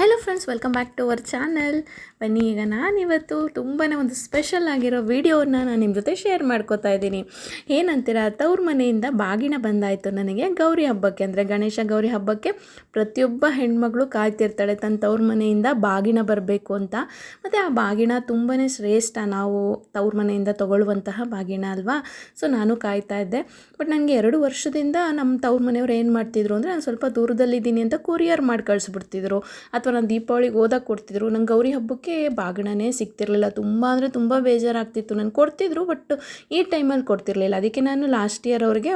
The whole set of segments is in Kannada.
Hello friends welcome back to our channel ಬನ್ನಿ, ಈಗ ನಾನಿವತ್ತು ತುಂಬಾ ಒಂದು ಸ್ಪೆಷಲ್ ಆಗಿರೋ ವಿಡಿಯೋನ ನಾನು ನಿಮ್ಮ ಜೊತೆ ಶೇರ್ ಮಾಡ್ಕೋತಾ ಇದ್ದೀನಿ. ಏನಂತೀರ, ತವ್ರ ಮನೆಯಿಂದ ಬಾಗಿನ ಬಂದಾಯಿತು ನನಗೆ ಗೌರಿ ಹಬ್ಬಕ್ಕೆ. ಅಂದರೆ ಗಣೇಶ ಗೌರಿ ಹಬ್ಬಕ್ಕೆ ಪ್ರತಿಯೊಬ್ಬ ಹೆಣ್ಮಗಳು ಕಾಯ್ತಿರ್ತಾಳೆ ತನ್ನ ತವ್ರ ಮನೆಯಿಂದ ಬಾಗಿನ ಬರಬೇಕು ಅಂತ. ಮತ್ತು ಆ ಬಾಗಿನ ತುಂಬಾ ಶ್ರೇಷ್ಠ, ನಾವು ತವ್ರ ಮನೆಯಿಂದ ತಗೊಳ್ಳುವಂತಹ ಬಾಗಿನ ಅಲ್ವಾ? ಸೊ ನಾನು ಕಾಯ್ತಾ ಇದ್ದೆ. ಬಟ್ ನನಗೆ ಎರಡು ವರ್ಷದಿಂದ ನಮ್ಮ ತವ್ರ ಮನೆಯವ್ರು ಏನು ಮಾಡ್ತಿದ್ರು ಅಂದರೆ ನಾನು ಸ್ವಲ್ಪ ದೂರದಲ್ಲಿದ್ದೀನಿ ಅಂತ ಕೊರಿಯರ್ ಮಾಡಿ ಕಳಿಸ್ಬಿಡ್ತಿದ್ರು ಅಥವಾ ನಾನು ದೀಪಾವಳಿಗೆ ಓದಕ್ಕೆ ಕೊಡ್ತಿದ್ರು. ನಂಗೆ ಗೌರಿ ಹಬ್ಬಕ್ಕೆ ಬಾಗಣನೇ ಸಿಗ್ತಿರಲಿಲ್ಲ. ತುಂಬ ಅಂದರೆ ತುಂಬ ಬೇಜಾರಾಗ್ತಿತ್ತು. ನಾನು ಕೊಡ್ತಿದ್ರು, ಬಟ್ ಈ ಟೈಮಲ್ಲಿ ಕೊಡ್ತಿರಲಿಲ್ಲ. ಅದಕ್ಕೆ ನಾನು ಲಾಸ್ಟ್ ಇಯರ್ ಅವ್ರಿಗೆ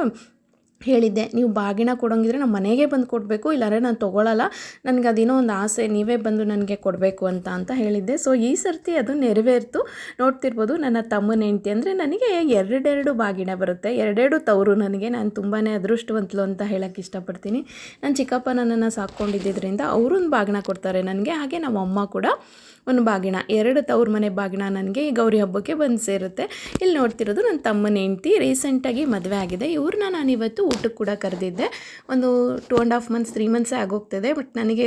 ಹೇಳಿದ್ದೆ, ನೀವು ಬಾಗಿನ ಕೊಡೋಂಗಿದ್ರೆ ನಮ್ಮ ಮನೆಗೆ ಬಂದು ಕೊಡಬೇಕು, ಇಲ್ಲಾಂದರೆ ನಾನು ತೊಗೊಳಲ್ಲ. ನನಗೆ ಅದೇನೋ ಒಂದು ಆಸೆ, ನೀವೇ ಬಂದು ನನಗೆ ಕೊಡಬೇಕು ಅಂತ ಅಂತ ಹೇಳಿದ್ದೆ. ಸೊ, ಈ ಸರ್ತಿ ಅದು ನೆರವೇರ್ತು. ನೋಡ್ತಿರ್ಬೋದು, ನನ್ನ ತಮ್ಮನ ಹೆಂಡ್ತಿ ಅಂದರೆ ನನಗೆ ಎರಡೆರಡು ಬಾಗಿನ ಬರುತ್ತೆ. ಎರಡೆರಡು ತವರು ನನಗೆ. ನಾನು ತುಂಬಾ ಅದೃಷ್ಟವಂತಲು ಅಂತ ಹೇಳೋಕ್ಕೆ ಇಷ್ಟಪಡ್ತೀನಿ. ನನ್ನ ಚಿಕ್ಕಪ್ಪ ನನ್ನನ್ನು ಸಾಕ್ಕೊಂಡಿದ್ದರಿಂದ ಅವರೊಂದು ಬಾಗಿನ ಕೊಡ್ತಾರೆ ನನಗೆ. ಹಾಗೆ ನಮ್ಮ ಅಮ್ಮ ಕೂಡ. ಒಂದು ಬಾಗಿಣ, ಎರಡು ತವ್ರ ಮನೆ ಬಾಗಿಣ ನನಗೆ ಈ ಗೌರಿ ಹಬ್ಬಕ್ಕೆ ಬಂದು ಸೇರುತ್ತೆ. ಇಲ್ಲಿ ನೋಡ್ತಿರೋದು ನನ್ನ ತಮ್ಮನ ಹೆಂಡ್ತಿ ರೀಸೆಂಟಾಗಿ ಮದುವೆ ಆಗಿದೆ. ಇವ್ರನ್ನ ನಾನು ಇವತ್ತು ಊಟಕ್ಕೆ ಕೂಡ ಕರೆದಿದ್ದೆ. ಒಂದು two and half months three ಮಂತ್ಸೇ ಆಗೋಗ್ತದೆ ಬಟ್ ನನಗೆ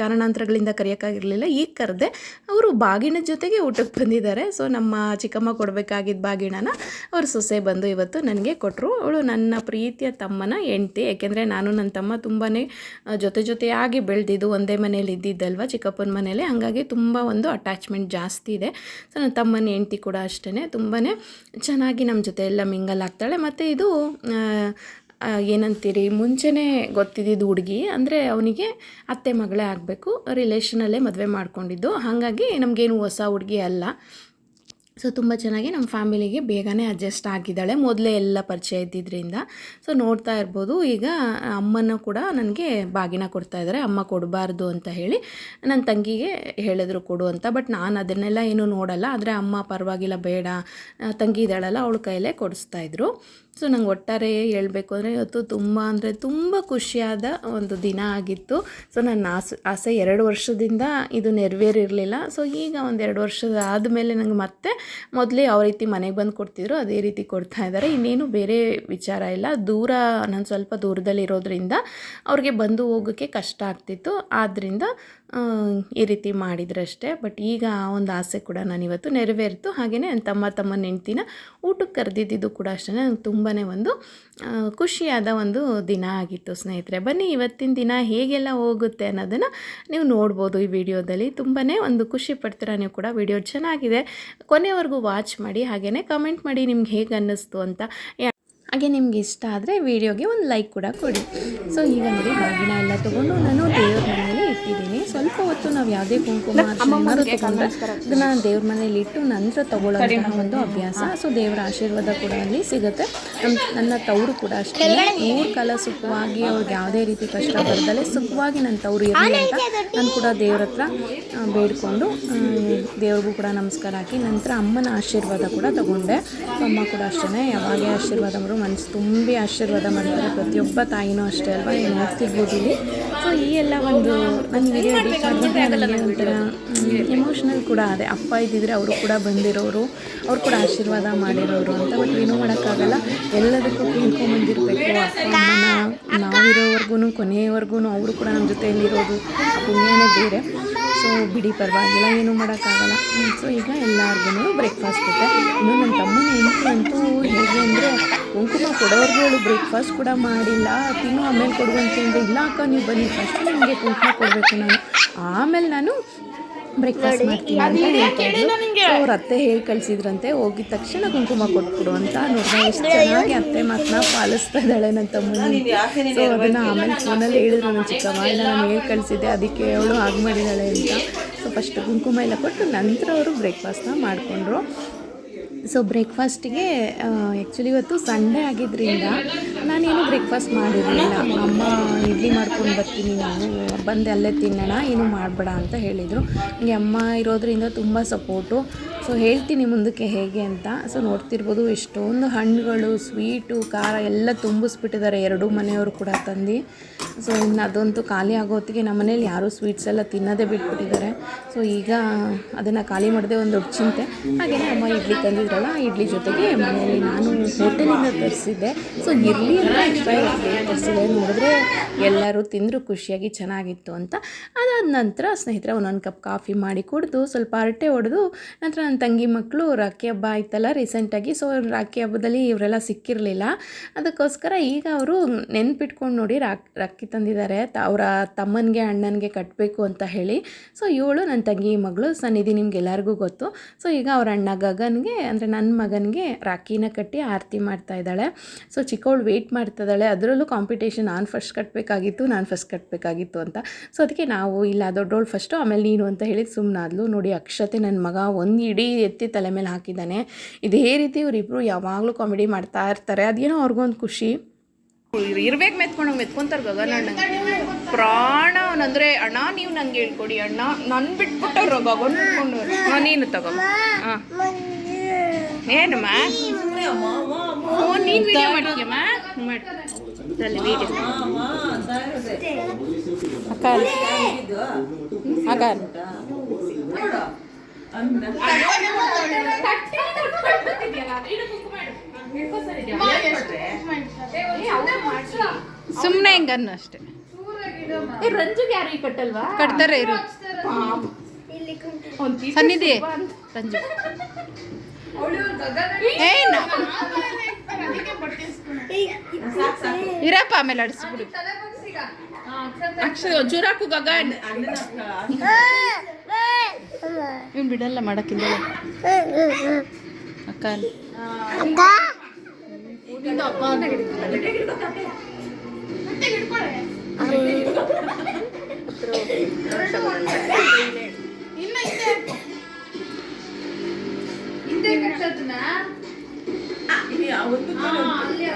ಕಾರಣಾಂತರಗಳಿಂದ ಕರೆಯೋಕ್ಕಾಗಿರಲಿಲ್ಲ. ಈಗ ಕರೆದೆ. ಅವರು ಬಾಗಿಣ ಜೊತೆಗೆ ಊಟಕ್ಕೆ ಬಂದಿದ್ದಾರೆ. ಸೊ ನಮ್ಮ ಚಿಕ್ಕಮ್ಮ ಕೊಡಬೇಕಾಗಿದ್ದ ಬಾಗಿಣನ ಅವ್ರ ಸೊಸೆ ಬಂದು ಇವತ್ತು ನನಗೆ ಕೊಟ್ಟರು ಅವಳು ನನ್ನ ಪ್ರೀತಿಯ ತಮ್ಮನ ಹೆಂಡ್ತಿ. ಯಾಕೆಂದರೆ ನಾನು ನನ್ನ ತಮ್ಮ ತುಂಬಾ ಜೊತೆ ಜೊತೆಯಾಗಿ ಬೆಳೆದಿದ್ದು ಒಂದೇ ಮನೇಲಿ ಇದ್ದಿದ್ದಲ್ವ ಚಿಕ್ಕಪ್ಪನ ಮನೇಲಿ. ಹಾಗಾಗಿ ತುಂಬ ಒಂದು ಅಟ್ಯಾಚ್ಮೆಂಟ್ ಜಾಸ್ತಿ ಇದೆ. ಸೊ ನನ್ನ ತಮ್ಮನ ಹೆಂಡ್ತಿ ಕೂಡ ಅಷ್ಟೇ ತುಂಬಾ ಚೆನ್ನಾಗಿ ನಮ್ಮ ಜೊತೆ ಎಲ್ಲ ಮಿಂಗಲ್ ಆಗ್ತಾಳೆ. ಮತ್ತು ಇದು ಏನಂತೀರಿ, ಮುಂಚೆನೇ ಗೊತ್ತಿದ್ದಿದ್ದು ಹುಡುಗಿ. ಅಂದರೆ ಅವನಿಗೆ ಅತ್ತೆ ಮಗಳೇ ಆಗಬೇಕು. ರಿಲೇಷನಲ್ಲೇ ಮದುವೆ ಮಾಡ್ಕೊಂಡಿದ್ದು. ಹಾಗಾಗಿ ನಮಗೇನು ಹೊಸ ಹುಡುಗಿ ಅಲ್ಲ. ಸೊ ತುಂಬ ಚೆನ್ನಾಗಿ ನಮ್ಮ ಫ್ಯಾಮಿಲಿಗೆ ಬೇಗನೆ ಅಡ್ಜಸ್ಟ್ ಆಗಿದ್ದಾಳೆ. ಮೊದಲೇ ಎಲ್ಲ ಪರಿಚಯ ಇದ್ದಿದ್ದರಿಂದ ಸೊ ನೋಡ್ತಾ ಇರ್ಬೋದು. ಈಗ ಅಮ್ಮನ ಕೂಡ ನನಗೆ ಬಾಗಿನ ಕೊಡ್ತಾ ಇದ್ದಾರೆ. ಅಮ್ಮ ಕೊಡಬಾರ್ದು ಅಂತ ಹೇಳಿ ನನ್ನ ತಂಗಿಗೆ ಹೇಳಿದ್ರು ಕೊಡು ಅಂತ. ಬಟ್ ನಾನು ಅದನ್ನೆಲ್ಲ ಏನು ನೋಡಲ್ಲ. ಆದರೆ ಅಮ್ಮ ಪರವಾಗಿಲ್ಲ, ಬೇಡ. ತಂಗಿ ಇದ್ದಾಳಲ್ಲ, ಅವಳ ಕೈಯಲ್ಲೇ ಕೊಡಿಸ್ತಾ ಇದ್ರು. ಸೊ ನಂಗೆ ಒಟ್ಟಾರೆ ಹೇಳಬೇಕು ಅಂದರೆ ಇವತ್ತು ತುಂಬ ಅಂದರೆ ತುಂಬ ಖುಷಿಯಾದ ಒಂದು ದಿನ ಆಗಿತ್ತು. ಸೊ ನನ್ನ ಆಸೆ ಆಸೆ ಎರಡು ವರ್ಷದಿಂದ ಇದು ನೆರವೇರಿರಲಿಲ್ಲ. ಸೊ ಈಗ ಒಂದು ಎರಡು ವರ್ಷದ ಆದಮೇಲೆ ನಂಗೆ ಮತ್ತೆ ಮೊದಲೇ ಯಾವ ರೀತಿ ಮನೆಗೆ ಬಂದು ಕೊಡ್ತಿದ್ರು, ಅದೇ ರೀತಿ ಕೊಡ್ತಾ ಇದ್ದಾರೆ ಇನ್ನೇನು ಬೇರೆ ವಿಚಾರ ಇಲ್ಲ. ದೂರ, ನಾನು ಸ್ವಲ್ಪ ದೂರದಲ್ಲಿ ಇರೋದ್ರಿಂದ ಅವ್ರಿಗೆ ಬಂದು ಹೋಗೋಕ್ಕೆ ಕಷ್ಟ ಆಗ್ತಿತ್ತು. ಆದ್ದರಿಂದ ಈ ರೀತಿ ಮಾಡಿದ್ರಷ್ಟೇ. ಬಟ್ ಈಗ ಆ ಒಂದು ಆಸೆ ಕೂಡ ನಾನು ಇವತ್ತು ನೆರವೇರಿತು. ಹಾಗೆಯೇ ನನ್ನ ತಮ್ಮ ತಮ್ಮ ನೆಂಟಿನ ಊಟಕ್ಕೆ ಕರೆದಿದ್ದು ಕೂಡ ಅಷ್ಟೇ. ನಂಗೆ ತುಂಬಾ ಒಂದು ಖುಷಿಯಾದ ಒಂದು ದಿನ ಆಗಿತ್ತು ಸ್ನೇಹಿತರೆ. ಬನ್ನಿ, ಇವತ್ತಿನ ದಿನ ಹೇಗೆಲ್ಲ ಹೋಗುತ್ತೆ ಅನ್ನೋದನ್ನು ನೀವು ನೋಡ್ಬೋದು ಈ ವಿಡಿಯೋದಲ್ಲಿ. ತುಂಬಾ ಒಂದು ಖುಷಿ ಪಡ್ತೀರಾ ನೀವು ಕೂಡ. ವಿಡಿಯೋ ಚೆನ್ನಾಗಿದೆ. ಕೊನೆಯವರೆಗೂ ವಾಚ್ ಮಾಡಿ. ಹಾಗೆಯೇ ಕಮೆಂಟ್ ಮಾಡಿ ನಿಮ್ಗೆ ಹೇಗೆ ಅನ್ನಿಸ್ತು ಅಂತ. ಹಾಗೆ ನಿಮ್ಗೆ ಇಷ್ಟ ಆದರೆ ವಿಡಿಯೋಗೆ ಒಂದು ಲೈಕ್ ಕೂಡ ಕೊಡಿ. ಸೊ ಈಗ ನೋಡಿ ಬಾಗಿನ ಎಲ್ಲ ತೊಗೊಂಡು ನಾನು ದೇವ್ರ ಮನೆಯಲ್ಲಿ ಇಟ್ಟಿದ್ದೀನಿ. ಸ್ವಲ್ಪ ಹೊತ್ತು ನಾವು ಯಾವುದೇ ಕುಂಕುಮ ತೊಗೊಂಡ್ರೆ ಅದನ್ನು ದೇವ್ರ ಮನೇಲಿ ಇಟ್ಟು ನಂತರ ತಗೊಳ್ಳೋಂತಹ ಒಂದು ಅಭ್ಯಾಸ. ಸೊ ದೇವರ ಆಶೀರ್ವಾದ ಕೂಡ ಅಲ್ಲಿ ಸಿಗುತ್ತೆ. ನಮ್ಮ ನನ್ನ ತವರು ಕೂಡ ಅಷ್ಟೇ. ಮೂರು ಕಾಲ ಸುಖವಾಗಿ ಅವ್ರಿಗೆ ಯಾವುದೇ ರೀತಿ ಕಷ್ಟ ಬರ್ದಲೆ ಸುಖವಾಗಿ ನನ್ನ ತವರು ಇರಲಿ ಅಂತ ನಾನು ಕೂಡ ದೇವ್ರ ಹತ್ರ ಬೇಡಿಕೊಂಡು ದೇವ್ರಿಗೂ ಕೂಡ ನಮಸ್ಕಾರ ಹಾಕಿ ನಂತರ ಅಮ್ಮನ ಆಶೀರ್ವಾದ ಕೂಡ ತಗೊಂಡೆ. ಅಮ್ಮ ಕೂಡ ಅಷ್ಟೇ ಯಾವಾಗೇ ಆಶೀರ್ವಾದ ಮನಸ್ಸು ತುಂಬಿ ಆಶೀರ್ವಾದ ಮಾಡ್ತಾರೆ. ಪ್ರತಿಯೊಬ್ಬ ತಾಯಿನೂ ಅಷ್ಟೇ ಅಲ್ವಾ? ನೀವು ನೋಡ್ತಿರ್ಬೋದು ಇಲ್ಲಿ? ಸೊ ಈ ಎಲ್ಲ ಒಂದು ನನ್ನ ವಿಡಿಯೋ ಎಡಿಟ್ ಮಾಡಿದ್ರೆ ನನಗೆ ಒಂಥರ ಎಮೋಷ್ನಲ್ ಕೂಡ ಅದೇ. ಅಪ್ಪ ಇದ್ದಿದ್ರೆ ಅವರು ಕೂಡ ಬಂದಿರೋರು ಅವ್ರು ಕೂಡ ಆಶೀರ್ವಾದ ಮಾಡಿರೋರು ಅಂತ ಬಟ್ ಏನೂ ಮಾಡೋಕ್ಕಾಗಲ್ಲ. ಎಲ್ಲದಕ್ಕೂ ಕೇಳ್ಕೊಂಬಂದಿರಬೇಕು ಅಪ್ಪ ಅಮ್ಮನ ನಾವಿರೋವರೆಗೂ ಕೊನೆಯವರೆಗೂ ಅವರು ಕೂಡ ನಮ್ಮ ಜೊತೆಯಲ್ಲಿರೋದು. ಪುಣ್ಯನೇ ಬೇರೆ. ಸೊ ಬಿಡಿ ಪರವಾಗಿಲ್ಲ, ಏನೂ ಮಾಡೋಕ್ಕಾಗಲ್ಲ. ಸೊ ಈಗ ಎಲ್ಲರಿಗೂ ಬ್ರೇಕ್ಫಾಸ್ಟ್ ಕೊಟ್ಟೆ. ಇನ್ನು ನನ್ನ ತಮ್ಮನ ಹೆಂಡತಿ ಅಂತೂ ಹೇಗೆ ಅಂದರೆ ಕುಂಕುಮ ಕೊಡೋರ್ಗೂ ಅವಳು ಬ್ರೇಕ್ಫಾಸ್ಟ್ ಕೂಡ ಮಾಡಿಲ್ಲ. ತಿನ್ನು, ಆಮೇಲೆ ಕೊಡುವಂತ ಅಂದ್ರೆ ಇಲ್ಲ ಅಕ್ಕ, ನೀವು ಬನ್ನಿ. ಫಸ್ಟ್ ನಿಮಗೆ ಕುಂಕುಮ ಕೊಡಬೇಕು ನಾನು. ಆಮೇಲೆ ನಾನು ಬ್ರೇಕ್ಫಾಸ್ಟ್ ಮಾಡ್ತೀನಿ ಅಂತ ಹೇಳ್ಕೊಂಡು ಇದ್ಲು ಸೊ ಅವ್ರ ಅತ್ತೆ ಹೇಳಿ ಕಳಿಸಿದ್ರಂತೆ. ಹೋಗಿದ ತಕ್ಷಣ ಕುಂಕುಮ ಕೊಟ್ಬಿಡು ಅಂತ ನೋಡಿದ್ರೆ ಎಷ್ಟು ಚೆನ್ನಾಗಿ ಅತ್ತೆ ಮಾತನ್ನ ಪಾಲಿಸ್ತಾ ಇದ್ದಾಳೆ ನನ್ನ ತಮ್ಮನ ಸೊ ಅದನ್ನು ಆಮೇಲೆ ಫೋನಲ್ಲಿ ಹೇಳಿದ್ರು ನನ್ನ ಚಿಕ್ಕಮ್ಮ. ಇಲ್ಲ ನಾನು ಹೇಳಿ ಕಳಿಸಿದ್ದೆ. ಅದಕ್ಕೆ ಅವಳು ಹಾಗೆ ಮಾಡಿದ್ದಾಳೆ ಅಂತ. ಸೊ ಫಸ್ಟ್ ಕುಂಕುಮ ಎಲ್ಲ ಕೊಟ್ಟು ನಂತರ ಅವರು ಬ್ರೇಕ್ಫಾಸ್ಟ್ನ ಮಾಡಿಕೊಂಡ್ರು. ಸೊ ಬ್ರೇಕ್ಫಾಸ್ಟಿಗೆ ಆ್ಯಕ್ಚುಲಿ ಇವತ್ತು ಸಂಡೇ ಆಗಿದ್ದರಿಂದ ನಾನೇನು ಬ್ರೇಕ್ಫಾಸ್ಟ್ ಮಾಡಿರಲಿಲ್ಲ. ಅಮ್ಮ, ಇಡ್ಲಿ ಮಾಡ್ಕೊಂಡು ಬರ್ತೀನಿ ನಾನು. ಬಂದು ಅಲ್ಲೇ ತಿನ್ನೋಣ. ಏನು ಮಾಡಬೇಡ ಅಂತ ಹೇಳಿದರು. ನನಗೆ ಅಮ್ಮ ಇರೋದ್ರಿಂದ ತುಂಬ ಸಪೋರ್ಟು ಸೊ ಹೇಳ್ತೀನಿ ಮುಂದಕ್ಕೆ ಹೇಗೆ ಅಂತ. ಸೊ ನೋಡ್ತಿರ್ಬೋದು ಎಷ್ಟೊಂದು ಹಣ್ಣುಗಳು ಸ್ವೀಟು ಖಾರ ಎಲ್ಲ ತುಂಬಿಸ್ಬಿಟ್ಟಿದ್ದಾರೆ ಎರಡೂ ಮನೆಯವರು ಕೂಡ ತಂದು. ಸೊ ಇನ್ನು ಅದಂತೂ ಖಾಲಿ ಆಗೋ ಹೊತ್ತಿಗೆ ನಮ್ಮ ಮನೇಲಿ ಯಾರೂ ಸ್ವೀಟ್ಸ್ ಎಲ್ಲ ತಿನ್ನೋದೇ ಬಿಟ್ಬಿಟ್ಟಿದ್ದಾರೆ. ಸೊ ಈಗ ಅದನ್ನು ಖಾಲಿ ಮಾಡದೆ ಒಂದು ದೊಡ್ಡ ಚಿಂತೆ. ಹಾಗೆಯೇ ಅಮ್ಮ ಇಡ್ಲಿ ತಂದಿದ್ರಲ್ಲ ಇಡ್ಲಿ ಜೊತೆಗೆ ಮನೆಯಲ್ಲಿ ನಾನು ಹೋಟೆಲಿಂದ ತರಿಸಿದ್ದೆ. ಸೊ ಇರಲಿ ಅಂತ ಇಡ್ಲಿ ತರಿಸಿದೆ. ನೋಡಿದ್ರೆ ಎಲ್ಲರೂ ತಿಂದರು ಖುಷಿಯಾಗಿ ಚೆನ್ನಾಗಿತ್ತು ಅಂತ. ಅದಾದ ನಂತರ ಸ್ನೇಹಿತರೆ ಒಂದೊಂದು ಕಪ್ ಕಾಫಿ ಮಾಡಿ ಕುಡಿದು ಸ್ವಲ್ಪ ಹರಟೆ ಹೊಡೆದು ನಂತರ ನನ್ನ ತಂಗಿ ಮಕ್ಕಳು ರಾಖಿ ಹಬ್ಬ ಆಯ್ತಲ್ಲ ರೀಸೆಂಟಾಗಿ ಸೊ ರಾಖಿ ಹಬ್ಬದಲ್ಲಿ ಇವರೆಲ್ಲ ಸಿಕ್ಕಿರಲಿಲ್ಲ. ಅದಕ್ಕೋಸ್ಕರ ಈಗ ಅವರು ನೆನ್ಪಿಟ್ಕೊಂಡು ನೋಡಿ ರಾಕ್, ರಾಖಿ ತಂದಿದ್ದಾರೆ. ಅವರ ತಮ್ಮನಿಗೆ, ಅಣ್ಣನಿಗೆ ಕಟ್ಟಬೇಕು ಅಂತ ಹೇಳಿ. ಸೊ ಇವಳು ನನ್ನ ತಂಗಿ ಮಗಳು ಸನ್ನಿಧಿ ನಿಮ್ಗೆಲ್ಲರಿಗೂ ಗೊತ್ತು. ಸೊ ಈಗ ಅವ್ರ ಅಣ್ಣ ಗಗನ್ಗೆ, ಅಂದರೆ ನನ್ನ ಮಗನಿಗೆ ರಾಖಿನ ಕಟ್ಟಿ ಆರತಿ ಮಾಡ್ತಾ ಇದ್ದಾಳೆ. ಸೊ ಚಿಕ್ಕವಳು ವೆಯ್ಟ್ ಮಾಡ್ತಿದ್ದಾಳೆ ಅದರಲ್ಲೂ ಕಾಂಪಿಟೇಷನ್ ನಾನು ಫಸ್ಟ್ ಕಟ್ಟಬೇಕಾಗಿತ್ತು ನಾನು ಫಸ್ಟ್ ಕಟ್ಟಬೇಕಾಗಿತ್ತು ಅಂತ. ಸೊ ಅದಕ್ಕೆ ನಾವು ಇಲ್ಲ ದೊಡ್ಡವಳು ಫಸ್ಟು ಆಮೇಲೆ ನೀನು ಅಂತ ಹೇಳಿ ಸುಮ್ಮನಾದ್ಲು ನೋಡಿ, ಅಕ್ಷತೆ ನನ್ನ ಮಗ ಒಂದು ಇಡೀ ಎತ್ತಿ ತಲೆ ಮೇಲೆ ಹಾಕಿದ್ದಾನೆ. ಇದೇ ರೀತಿ ಇವರಿಬ್ಬರು ಯಾವಾಗಲೂ ಕಾಮಿಡಿ ಮಾಡ್ತಾ ಇರ್ತಾರೆ. ಅದೇನೋ ಅವ್ರಿಗೊಂದು ಖುಷಿ. ಇರ್ಬೇಕು ಮೆತ್ಕೊಂಡು ಮೆತ್ಕೊಂತಾರೆ ಗಗನ್ ಅಣ್ಣ ಪ್ರಾಣ ಅವನಂದ್ರೆ ಅಣ್ಣ ನೀವು ನಂಗೆ ಹೇಳ್ಕೊಡಿ ಅಣ್ಣ. ನನ್ ಬಿಟ್ಬಿಟ್ಟವ್ರು ಗಗನ್ ಹಾಂ ನೀನು ತಗೋ. ಹಾಂ. ಏನಮ್ಮ? ನೀನು ವಿಡಿಯೋ ಮಾಡ್ತೀಯಮ್ಮ? ಮಾಡಿ. ಅಲ್ಲಿ ವಿಡಿಯೋ ಅಕ್ಕ. ಅಕ್ಕ. ಸುಮ್ಮನೆ ಹಿಂಗನ್ನು ಅಷ್ಟೇ. ರಂಜುಗೆ ಯಾರು ಈ ಕಟ್ಟಲ್ವಾ? ಕಟ್ತಾರೆ ಇರು. ಸನ್ನಿಧಿ. ರಂಜು. ಏನ ಇರಪ್ಪ ಆಮೇಲೆ ಅಡಿಸ್ಬಿಡು ಅಕ್ಷರ ಜೋರಾಕು ಗಗನ್ ಇವ್ನು ಬಿಡಲ್ಲ ಮಾಡಕ್ಕಿಲ್ಲ ಅಕ್ಕ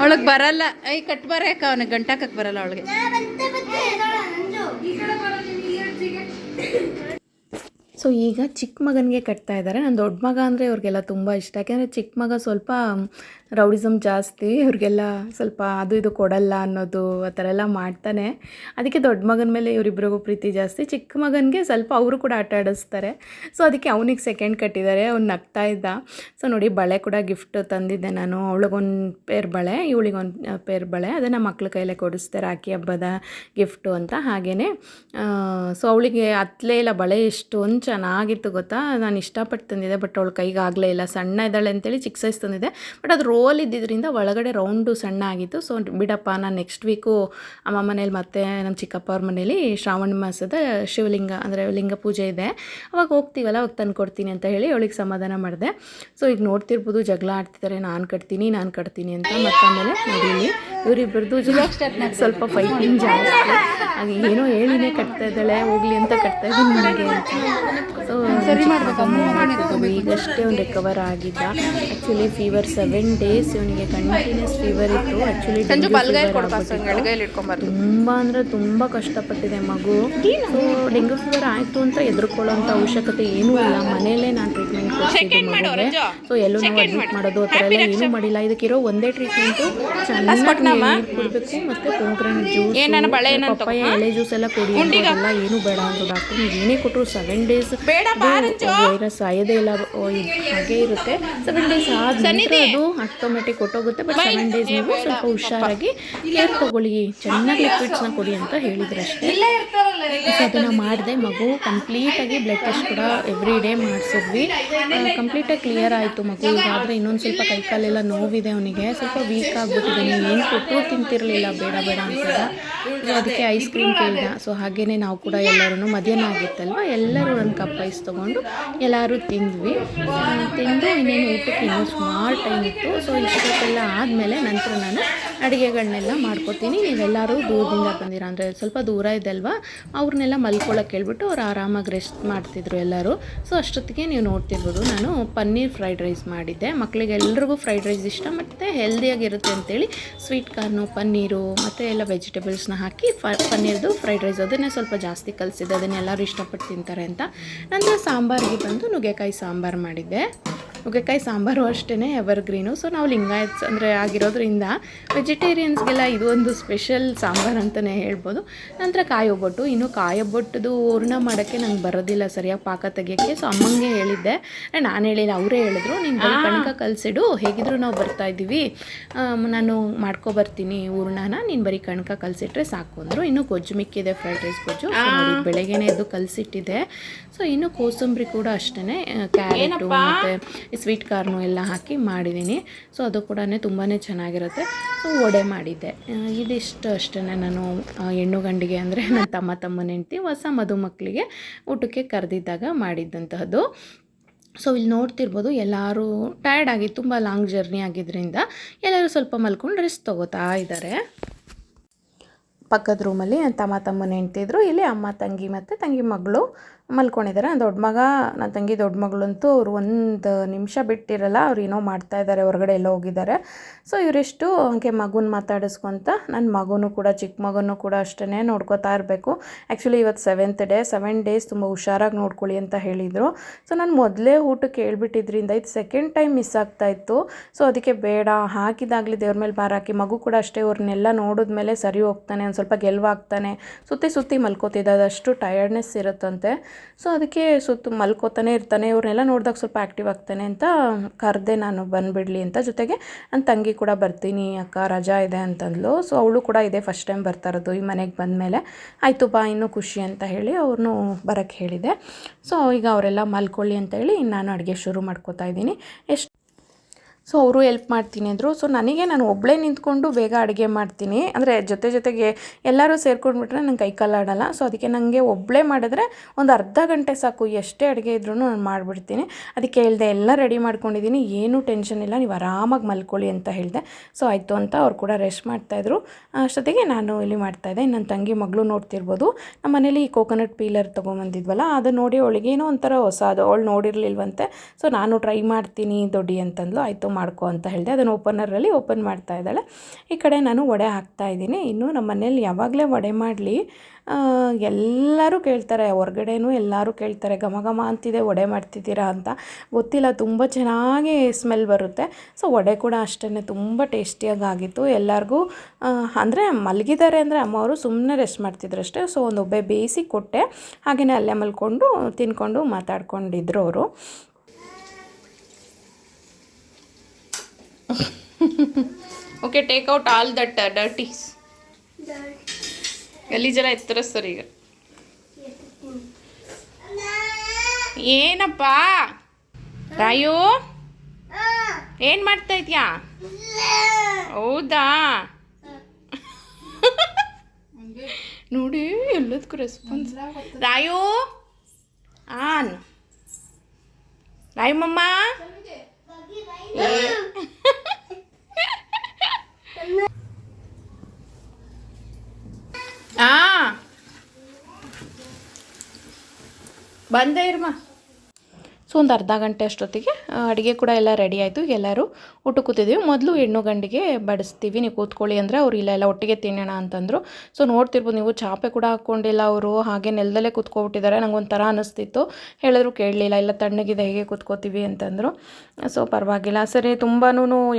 ಅವಳಿಗೆ ಬರಲ್ಲ. ಐ ಕಟ್ ಬರಕ ಅವನಿಗೆ ಗಂಟಾಕಕ್ಕೆ ಬರಲ್ಲ ಅವಳಿಗೆ. ಸೊ, ಈಗ ಚಿಕ್ಕ ಮಗನಿಗೆ ಕಟ್ತಾ ಇದ್ದಾರೆ. ನನ್ನ ದೊಡ್ಡ ಮಗ ಅಂದರೆ ಇವ್ರಿಗೆಲ್ಲ ತುಂಬ ಇಷ್ಟ. ಯಾಕೆಂದರೆ ಚಿಕ್ಕ ಮಗ ಸ್ವಲ್ಪ ರೌಡಿಸಮ್ ಜಾಸ್ತಿ, ಇವ್ರಿಗೆಲ್ಲ ಸ್ವಲ್ಪ ಅದು ಇದು ಕೊಡಲ್ಲ ಅನ್ನೋದು ಆ ಥರ ಎಲ್ಲ ಮಾಡ್ತಾನೆ. ಅದಕ್ಕೆ ದೊಡ್ಡ ಮಗನ ಮೇಲೆ ಇವರಿಬ್ಬರಿಗೂ ಪ್ರೀತಿ ಜಾಸ್ತಿ, ಚಿಕ್ಕ ಮಗನಿಗೆ ಸ್ವಲ್ಪ ಅವರು ಕೂಡ ಆಟ ಆಡಿಸ್ತಾರೆ. ಸೊ ಅದಕ್ಕೆ ಅವನಿಗೆ ಸೆಕೆಂಡ್ ಕಟ್ಟಿದ್ದಾರೆ, ಅವ್ನು ನಗ್ತಾ ಇದ್ದ. ಸೊ ನೋಡಿ ಬಳೆ ಕೂಡ ಗಿಫ್ಟ್ ತಂದಿದ್ದೆ ನಾನು. ಅವಳಿಗೊಂದು ಪೇರ್ ಬಳೆ, ಇವಳಿಗೊಂದು ಪೇರ್ ಬಳೆ. ಅದನ್ನು ಮಕ್ಳ ಕೈಲೇ ಕೊಡಿಸ್ತಾರೆ ರಾಖಿ ಹಬ್ಬದ ಗಿಫ್ಟು ಅಂತ ಹಾಗೆಯೇ ಸೊ ಅವಳಿಗೆ ಹತ್ತಲೇ ಇಲ್ಲ, ಬಳೆ ಎಷ್ಟೊಂದು ಚೆನ್ನಾಗಿತ್ತು ಗೊತ್ತಾ? ನಾನು ಇಷ್ಟಪಟ್ಟು ತಂದಿದ್ದೆ ಬಟ್ ಅವಳು ಕೈಗೆ ಆಗಲೇ ಇಲ್ಲ. ಸಣ್ಣ ಇದ್ದಾಳೆ ಅಂತೇಳಿ ಚಿಕ್ಕ ಸೈಜ್ ತಂದಿದ್ದೆ. ಬಟ್ ಅದು ರೋಲ್ ಇದ್ದಿದ್ದರಿಂದ ಒಳಗಡೆ ರೌಂಡು ಸಣ್ಣ ಆಗಿತ್ತು. ಸೊ ಬಿಡಪ್ಪ ನಾನು ನೆಕ್ಸ್ಟ್ ವೀಕು ಅಮ್ಮ ಮನೇಲಿ ಮತ್ತೆ ನಮ್ಮ ಚಿಕ್ಕಪ್ಪ ಅವ್ರ ಮನೇಲಿ ಶ್ರಾವಣ ಮಾಸದ ಶಿವಲಿಂಗ ಅಂದರೆ ಲಿಂಗ ಪೂಜೆ ಇದೆ. ಅವಾಗ ಹೋಗ್ತೀವಲ್ಲ ಅವಾಗ ತಂದು ಕೊಡ್ತೀನಿ ಅಂತ ಹೇಳಿ ಅವಳಿಗೆ ಸಮಾಧಾನ ಮಾಡಿದೆ. ಸೊ ಈಗ ನೋಡ್ತಿರ್ಬೋದು ಜಗಳ ಆಡ್ತಿದ್ದಾರೆ ನಾನು ಕಟ್ತೀನಿ ನಾನು ಕಟ್ತೀನಿ ಅಂತ ಮತ್ತೆ ಆಮೇಲೆ ನೋಡಿ ಇಲ್ಲಿ ಇವರಿಬ್ಬರದು ಸ್ವಲ್ಪ ಫೈಟಿಂಗ್ ಜಾಸ್ತಿ. ಹಾಗೆ ಏನೋ ಹೇಳಿನೇ ಕಟ್ತಾ ಇದ್ದಾಳೆ ಹೋಗ್ಲಿ ಅಂತ ಕಟ್ತಾ ಇದ್ದೀನಿ ನನಗೆ ಅಂತ. ಸೊ ಸರಿ ಮಾಡಬೇಕು ಈಗಷ್ಟೇ ಒಂದು ರಿಕವರ್ ಆಗಿದ್ದ. ಆ್ಯಕ್ಚುಲಿ ಫೀವರ್ ಸೆವೆನ್ ಡೇಸ್ ಇವನಿಗೆ ಕಂಟಿನ್ಯೂಸ್ ಫೀವರ್ ಇತ್ತು. ಆ್ಯಕ್ಚುಲಿ ತುಂಬ ಅಂದರೆ ತುಂಬ ಕಷ್ಟಪಟ್ಟಿದೆ ಮಗು. ಸೊ ಡೆಂಗ್ಯೂ ಫೀವರ್ ಆಯಿತು ಅಂತ ಎದುರ್ಕೊಳ್ಳೋಂಥ ಅವಶ್ಯಕತೆ ಏನೂ ಇಲ್ಲ. ಮನೆಯಲ್ಲೇ ನಾನು ಟ್ರೀಟ್ಮೆಂಟ್ ಕೊಡ್ತೀನಿ ಸೊ ಎಲ್ಲೂ ನಾವು ಅಡ್ಮಿಟ್ ಮಾಡೋದು ಆ ಥರ ಎಲ್ಲ ಏನೂ ಮಾಡಿಲ್ಲ. ಇದಕ್ಕಿರೋ ಒಂದೇ ಟ್ರೀಟ್ಮೆಂಟು ಚೆನ್ನಾಗಿ ನೀರು ಕುಡಬೇಕು ಮತ್ತು ಜ್ಯೂಸ್ ಪಪ್ಪಾಯ ಎಲೆ ಜ್ಯೂಸ್ ಎಲ್ಲ ಕುಡಿ ಎಲ್ಲ ಏನೂ ಬೇಡ ಅಂತ ಡಾಕ್ಟರ್ ನೀವು ಏನೇ ಕೊಟ್ಟರು ಸೆವೆನ್ ಡೇಸ್ ವೈರಸ್ ಸಾಯೋದೇ ಇಲ್ಲ. ಹಾಗೆ ಇರುತ್ತೆ. ಸೆವೆನ್ ಡೇಸ್ ಆದ್ಮೇಲೆ ಅದು ಆಟೋಮೆಟಿಕ್ ಕೊಟ್ಟೋಗುತ್ತೆ ಬಟ್ ಸೆವೆನ್ ಡೇಸ್ ನೀವು ಸ್ವಲ್ಪ ಹುಷಾರಾಗಿ ಕೇರ್ ತಗೊಳ್ಳಿ. ಚೆನ್ನಾಗಿ ಲಿಕ್ವಿಡ್ಸ್ನ ಕೊಡಿ ಅಂತ ಹೇಳಿದ್ರು ಅಷ್ಟೇ. ಸೊ ಅದನ್ನು ಮಾಡಿದೆ ಮಗು ಕಂಪ್ಲೀಟಾಗಿ ಬ್ಲಡ್ ಟೆಸ್ಟ್ ಕೂಡ ಎವ್ರಿ ಡೇ ಮಾಡಿಸಿದ್ವಿ. ಕಂಪ್ಲೀಟಾಗಿ ಕ್ಲಿಯರ್ ಆಯಿತು ಮಗು. ಈಗ ಆದರೆ ಇನ್ನೊಂದು ಸ್ವಲ್ಪ ಕೈಕಾಲೆಲ್ಲ ನೋವಿದೆ ಅವನಿಗೆ. ಸ್ವಲ್ಪ ವೀಕ್ ಆಗಿಬಿಟ್ಟಿದ್ದಾನೆ ಏನು ಕೊಟ್ಟು ತಿಂತಿರಲಿಲ್ಲ. ಬೇಡ ಬೇಡ ಅಂತ ಸೊ ಅದಕ್ಕೆ ಐಸ್ ಕ್ರೀಮ್ ಕೇಳಿದ. ಸೊ ಹಾಗೇನೆ ನಾವು ಕೂಡ ಎಲ್ಲರೂ ಮಧ್ಯಾಹ್ನ ಆಗಿತ್ತಲ್ವ? ಎಲ್ಲರೂ ಒಂದು ಕಪ್ ಐಸ್ ತೊಗೊಂಡು ಎಲ್ಲರೂ ತಿಂದ್ವಿ. ತಿಂದು ಇನ್ನೇನು ಊಟಕ್ಕೆ ಇನ್ನೂ ಸುಮಾರು ಟೈಮ್ ಇತ್ತು. ಸೊ ಇಷ್ಟೆಲ್ಲ ಆದಮೇಲೆ ನಂತರ ನಾನು ಅಡುಗೆಗಳನ್ನೆಲ್ಲ ಮಾಡ್ಕೊತೀನಿ. ನೀವೆಲ್ಲರೂ ದೂರದಿಂದ ಬಂದಿರ? ಅಂದರೆ ಸ್ವಲ್ಪ ದೂರ ಇದೆ ಅಲ್ವಾ? ಅವ್ರನ್ನೆಲ್ಲ ಮಲ್ಕೊಳ್ಳೋಕೆ ಹೇಳ್ಬಿಟ್ಟು ಅವ್ರು ಆರಾಮಾಗಿ ರೆಸ್ಟ್ ಮಾಡ್ತಿದ್ರು ಎಲ್ಲರೂ. ಸೊ, ಅಷ್ಟೊತ್ತಿಗೆ ನೀವು ನೋಡ್ತಿರ್ಬೋದು, ನಾನು ಪನ್ನೀರ್ ಫ್ರೈಡ್ ರೈಸ್ ಮಾಡಿದ್ದೆ. ಮಕ್ಕಳಿಗೆ ಎಲ್ರಿಗೂ ಫ್ರೈಡ್ ರೈಸ್ ಇಷ್ಟ, ಮತ್ತು ಹೆಲ್ದಿಯಾಗಿರುತ್ತೆ ಅಂತೇಳಿ ಸ್ವೀಟ್ ಕಾರ್ನು ಪನ್ನೀರು, ಮತ್ತು ಎಲ್ಲ ವೆಜಿಟೇಬಲ್ಸ್ನ ಹಾಕಿ ಫ ಪನ್ನೀರ್ದು ಫ್ರೈಡ್ ರೈಸ್ ಅದನ್ನೇ ಸ್ವಲ್ಪ ಜಾಸ್ತಿ ಕಲಿಸಿದ್ದೆ, ಅದನ್ನೆಲ್ಲರೂ ಇಷ್ಟಪಟ್ಟು ತಿಂತಾರೆ ಅಂತ. ನಂತರ ಸಾಂಬಾರಿಗೆ ಬಂದು ನುಗ್ಗೆಕಾಯಿ ಸಾಂಬಾರು ಮಾಡಿದ್ದೆ. ನುಗ್ಗೆಕಾಯಿ ಸಾಂಬಾರು ಅಷ್ಟೇ ಎವರ್ಗ್ರೀನು ಸೊ ನಾವು ಲಿಂಗಾಯತ್ಸ್ ಅಂದರೆ ಆಗಿರೋದ್ರಿಂದ ವೆಜಿಟೇರಿಯನ್ಸ್ಗೆಲ್ಲ ಇದು ಒಂದು ಸ್ಪೆಷಲ್ ಸಾಂಬಾರು ಅಂತಲೇ ಹೇಳ್ಬೋದು. ನಂತರ ಕಾಯಿ ಒಬ್ಬಟ್ಟು ಇನ್ನು ಕಾಯಿ ಒಬ್ಬಟ್ಟದು ಹೂರ್ಣ ಮಾಡೋಕ್ಕೆ ನಂಗೆ ಬರೋದಿಲ್ಲ ಸರಿಯಾಗಿ ಪಾಕ ತೆಗಿಯೋಕ್ಕೆ. ಸೊ ಅಮ್ಮಂಗೆ ಹೇಳಿದ್ದೆ. ನಾನು ಹೇಳಿಲ್ಲ ಅವರೇ ಹೇಳಿದ್ರು. ನೀನು ಬರೀ ಕಣಕ ಕಲಿಸಿಡು ಹೇಗಿದ್ರು ನಾವು ಬರ್ತಾ ಇದ್ದೀವಿ. ನಾನು ಮಾಡ್ಕೊಬರ್ತೀನಿ ಹೂರ್ಣನ. ನೀನು ಬರೀ ಕಣಕ ಕಲಸಿಟ್ರೆ ಸಾಕು ಅಂದರು. ಇನ್ನು ಗೊಜ್ಜು ಮಿಕ್ಕಿದೆ ಫ್ರೈಡ್ ರೈಸ್ ಗೊಜ್ಜು ಬೆಳಗ್ಗೆನೇ ಎದ್ದು ಕಲಸಿಟ್ಟಿದ್ದೆ. ಸೊ ಇನ್ನು ಕೋಸಂಬರಿ ಕೂಡ ಅಷ್ಟೇ ಕ್ಯಾರೆಟು ಮತ್ತು ಸ್ವೀಟ್ ಕಾರ್ನು ಎಲ್ಲ ಹಾಕಿ ಮಾಡಿದ್ದೀನಿ. ಸೊ ಅದು ಕೂಡ ತುಂಬಾ ಚೆನ್ನಾಗಿರುತ್ತೆ. ಸೊ ವಡೆ ಮಾಡಿದ್ದೆ. ಇದಿಷ್ಟು ಅಷ್ಟೇ ನಾನು ಹೆಣ್ಣು ಗಂಡಿಗೆ ಅಂದರೆ ನನ್ನ ತಮ್ಮ ತಮ್ಮನ ಹೆಂಡ್ತಿ ಹೊಸ ಮದುಮಕ್ಕಳಿಗೆ ಊಟಕ್ಕೆ ಕರೆದಿದ್ದಾಗ ಮಾಡಿದ್ದಂತಹದ್ದು. ಸೊ ಇಲ್ಲಿ ನೋಡ್ತಿರ್ಬೋದು ಎಲ್ಲರೂ ಟಯರ್ಡ್ ಆಗಿ ತುಂಬ ಲಾಂಗ್ ಜರ್ನಿ ಆಗಿದ್ದರಿಂದ ಎಲ್ಲರೂ ಸ್ವಲ್ಪ ಮಲ್ಕೊಂಡು ರೆಸ್ಟ್ ತೊಗೋತಾ ಇದ್ದಾರೆ. ಪಕ್ಕದ ರೂಮಲ್ಲಿ ನನ್ನ ತಮ್ಮ ತಮ್ಮನ ಹೆಂಡ್ತಿದ್ರು ಇಲ್ಲಿ ಅಮ್ಮ ತಂಗಿ ಮತ್ತು ತಂಗಿ ಮಗಳು. ಮಲ್ಕೊಂಡಿದ್ದಾರೆ ದೊಡ್ಡ ಮಗ ನನ್ನ ತಂಗಿ ದೊಡ್ಡ ಮಗಳಂತೂ ಅವರು ಒಂದು ನಿಮಿಷ ಬಿಟ್ಟಿರಲ್ಲ, ಅವ್ರು ಏನೋ ಮಾಡ್ತಾ ಇದ್ದಾರೆ ಹೊರಗಡೆ ಎಲ್ಲೋ ಹೋಗಿದ್ದಾರೆ ಸೊ ಇವರಿಷ್ಟು ಹಂಗೆ ಮಗುನ ಮಾತಾಡಿಸ್ಕೊತ ನನ್ನ ಮಗುನೂ ಕೂಡ ಚಿಕ್ಕ ಮಗನೂ ಕೂಡ ಅಷ್ಟೇ ನೋಡ್ಕೋತಾ ಇರಬೇಕು. ಆ್ಯಕ್ಚುಲಿ ಇವತ್ತು ಸೆವೆಂತ್ ಡೇ ಸೆವೆನ್ ಡೇಸ್ ತುಂಬ ಹುಷಾರಾಗಿ ನೋಡ್ಕೊಳ್ಳಿ ಅಂತ ಹೇಳಿದರು. ಸೊ ನಾನು ಮೊದಲೇ ಊಟಕ್ಕೆ ಹೇಳ್ಬಿಟ್ಟಿದ್ರಿಂದ ಇದು ಸೆಕೆಂಡ್ ಟೈಮ್ ಮಿಸ್ ಆಗ್ತಾ ಇತ್ತು. ಸೊ ಅದಕ್ಕೆ ಬೇಡ, ಹಾಕಿದಾಗಲಿ ದೇವ್ರ ಮೇಲೆ ಭಾರ ಹಾಕಿ, ಮಗು ಕೂಡ ಅಷ್ಟೇ ಅವ್ರನ್ನೆಲ್ಲ ನೋಡಿದ್ಮೇಲೆ ಸರಿ ಹೋಗ್ತಾನೆ, ಒಂದು ಸ್ವಲ್ಪ ಗೆಲ್ವಾಗ್ತಾನೆ. ಸುತ್ತಿ ಸುತ್ತಿ ಮಲ್ಕೋತಿದ್ದ, ಅದಷ್ಟು ಟಯರ್ಡ್ನೆಸ್ ಇರುತ್ತಂತೆ. ಸೊ ಅದಕ್ಕೆ ಸುತ್ತು ಮಲ್ಕೋತಾನೆ ಇರ್ತಾನೆ ಇವ್ರನ್ನೆಲ್ಲ ನೋಡಿದಾಗ ಸ್ವಲ್ಪ ಆ್ಯಕ್ಟಿವ್ ಆಗ್ತಾನೆ ಅಂತ ಕರೆದೆ ನಾನು ಬಂದುಬಿಡಲಿ ಅಂತ ಜೊತೆಗೆ ನನ್ನ ತಂಗಿ ಕೂಡ ಬರ್ತೀನಿ, ಅಕ್ಕ ರಜಾ ಇದೆ ಅಂತಂದ್ಲು. ಸೊ ಅವಳು ಕೂಡ ಇದೆ ಫಸ್ಟ್ ಟೈಮ್ ಬರ್ತಾ ಇರೋದು ಈ ಮನೆಗೆ ಬಂದ ಮೇಲೆ ಆಯಿತು ಬಾ, ಇನ್ನೂ ಖುಷಿ ಅಂತ ಹೇಳಿ ಅವ್ರನ್ನೂ ಬರೋಕ್ಕೆ ಹೇಳಿದೆ. ಸೊ ಈಗ ಅವರೆಲ್ಲ ಮಲ್ಕೊಳ್ಳಿ ಅಂತ ಹೇಳಿ ನಾನು ಅಡುಗೆ ಶುರು ಮಾಡ್ಕೋತಾ ಇದ್ದೀನಿ. ಎಷ್ಟು ಸೊ ಅವರು ಎಲ್ಪ್ ಮಾಡ್ತೀನಿ ಅಂದರು. ಸೊ ನನಗೆ ನಾನು ಒಬ್ಬಳೇ ನಿಂತ್ಕೊಂಡು ಬೇಗ ಅಡುಗೆ ಮಾಡ್ತೀನಿ. ಅಂದರೆ ಜೊತೆ ಜೊತೆಗೆ ಎಲ್ಲರೂ ಸೇರ್ಕೊಂಡ್ಬಿಟ್ರೆ ನಂಗೆ ಕೈ ಆಡೋಲ್ಲ. ಸೊ ಅದಕ್ಕೆ ನನಗೆ ಒಬ್ಬಳೇ ಮಾಡಿದ್ರೆ ಒಂದು ಅರ್ಧ ಗಂಟೆ ಸಾಕು ಎಷ್ಟೇ ಅಡುಗೆ ಇದ್ರೂ ನಾನು ಮಾಡಿಬಿಡ್ತೀನಿ. ಅದಕ್ಕೆ ಹೇಳಿದೆ, ಎಲ್ಲ ರೆಡಿ ಮಾಡ್ಕೊಂಡಿದ್ದೀನಿ ಏನೂ ಟೆನ್ಷನ್ ಇಲ್ಲ. ನೀವು ಆರಾಮಾಗಿ ಮಲ್ಕೊಳ್ಳಿ ಅಂತ ಹೇಳಿದೆ. ಸೊ ಆಯಿತು ಅಂತ ಅವ್ರು ಕೂಡ ರೆಸ್ಟ್ ಮಾಡ್ತಾಯಿದ್ರು ಅಷ್ಟೊತ್ತಿಗೆ ನಾನು ಇಲ್ಲಿ ಮಾಡ್ತಾಯಿದ್ದೆ ನನ್ನ ತಂಗಿ ಮಗಳು ನೋಡ್ತಿರ್ಬೋದು. ನಮ್ಮ ಮನೇಲಿ ಈ ಕೋಕೋನಟ್ ಪೀಲರ್ ತೊಗೊಂಬಂದಿದ್ವಲ್ಲ, ಅದು ನೋಡಿ ಅವಳಿಗೆ ಏನೋ ಒಂಥರ ಹೊಸದು. ಅವಳು ನೋಡಿರಲಿಲ್ವಂತೆ. ಸೊ ನಾನು ಟ್ರೈ ಮಾಡ್ತೀನಿ ದೊಡ್ಡಿ ಅಂತಂದ್ಲು. ಆಯಿತು ಮಾಡ್ಕೊ ಅಂತ ಹೇಳಿದೆ. ಅದನ್ನು ಓಪನರಲ್ಲಿ ಓಪನ್ ಮಾಡ್ತಾ ಇದ್ದಾಳೆ. ಈ ಕಡೆ ನಾನು ವಡೆ ಹಾಕ್ತಾ ಇದ್ದೀನಿ. ಇನ್ನು ನಮ್ಮ ಮನೇಲಿ ಯಾವಾಗಲೇ ವಡೆ ಮಾಡಲಿ ಎಲ್ಲರೂ ಕೇಳ್ತಾರೆ, ಹೊರ್ಗಡೆನೂ ಎಲ್ಲರೂ ಕೇಳ್ತಾರೆ, ಘಮ ಘಮ ಅಂತಿದೆ, ವಡೆ ಮಾಡ್ತಿದ್ದೀರಾ ಅಂತ. ಗೊತ್ತಿಲ್ಲ, ತುಂಬ ಚೆನ್ನಾಗಿ ಸ್ಮೆಲ್ ಬರುತ್ತೆ. ಸೊ ವಡೆ ಕೂಡ ಅಷ್ಟೇ ತುಂಬ ಟೇಸ್ಟಿಯಾಗಿ ಆಗಿತ್ತು ಎಲ್ಲರಿಗೂ ಅಂದರೆ ಮಲಗಿದ್ದಾರೆ ಅಂದರೆ ಅಮ್ಮವರು ಸುಮ್ಮನೆ ರೆಸ್ಟ್ ಮಾಡ್ತಿದ್ರು ಅಷ್ಟೇ. ಸೊ ಒಂದು ಒಬ್ಬೆ ಬೇಯಿಸಿ ಕೊಟ್ಟೆ. ಹಾಗೆಯೇ ಅಲ್ಲೇ ಮಲ್ಕೊಂಡು, ತಿನ್ಕೊಂಡು ಮಾತಾಡ್ಕೊಂಡಿದ್ರು ಅವರು. Okay take out all that dirties ಗಲೀಜೆಲ್ಲ ಎತ್ತರ ಸರ್ ಈಗ. ಏನಪ್ಪ? ರಾಯು? ಏನು ಮಾಡ್ತಾ ಇದ್ಯಾ? ಹೌದಾ? ನೋಡಿ ಎಲ್ಲದಕ್ಕೂ ರೆಸ್ಪಾನ್ಸ್ ರಾಯು? ಆನ್. ರಾಯು ಮಮ್ಮ? ಆ. ಬಂದೇ ಇರ್ಮ. ಸೊ ಒಂದು ಅರ್ಧ ಗಂಟೆ ಅಷ್ಟೊತ್ತಿಗೆ ಅಡುಗೆ ಕೂಡ ಎಲ್ಲ ರೆಡಿ ಆಯಿತು ಎಲ್ಲರೂ. ಊಟ ಮೊದಲು ಹೆಣ್ಣು ಗಂಡಿಗೆ ಬಡಿಸ್ತೀವಿ, ನೀವು ಕೂತ್ಕೊಳ್ಳಿ ಅಂದರೆ ಅವ್ರು ಇಲ್ಲ ಎಲ್ಲ ಒಟ್ಟಿಗೆ ತಿನ್ನೋಣ ಅಂತಂದರು. ಸೊ ನೋಡ್ತಿರ್ಬೋದು ನೀವು ಚಾಪೆ ಕೂಡ ಹಾಕ್ಕೊಂಡಿಲ್ಲ ಅವರು, ಹಾಗೆ ನೆಲದಲ್ಲೇ ಕೂತ್ಕೊಬಿಟ್ಟಿದ್ದಾರೆ. ನಂಗೆ ಒಂಥರ ಅನ್ನಿಸ್ತಿತ್ತು ಹೇಳಿದ್ರು ಕೇಳಲಿಲ್ಲ, ಇಲ್ಲ, ತಣ್ಣಗಿದೆ, ಹೇಗೆ ಕೂತ್ಕೋತೀವಿ ಅಂತಂದರು. ಸೊ ಪರವಾಗಿಲ್ಲ. ಸರಿ ತುಂಬಾ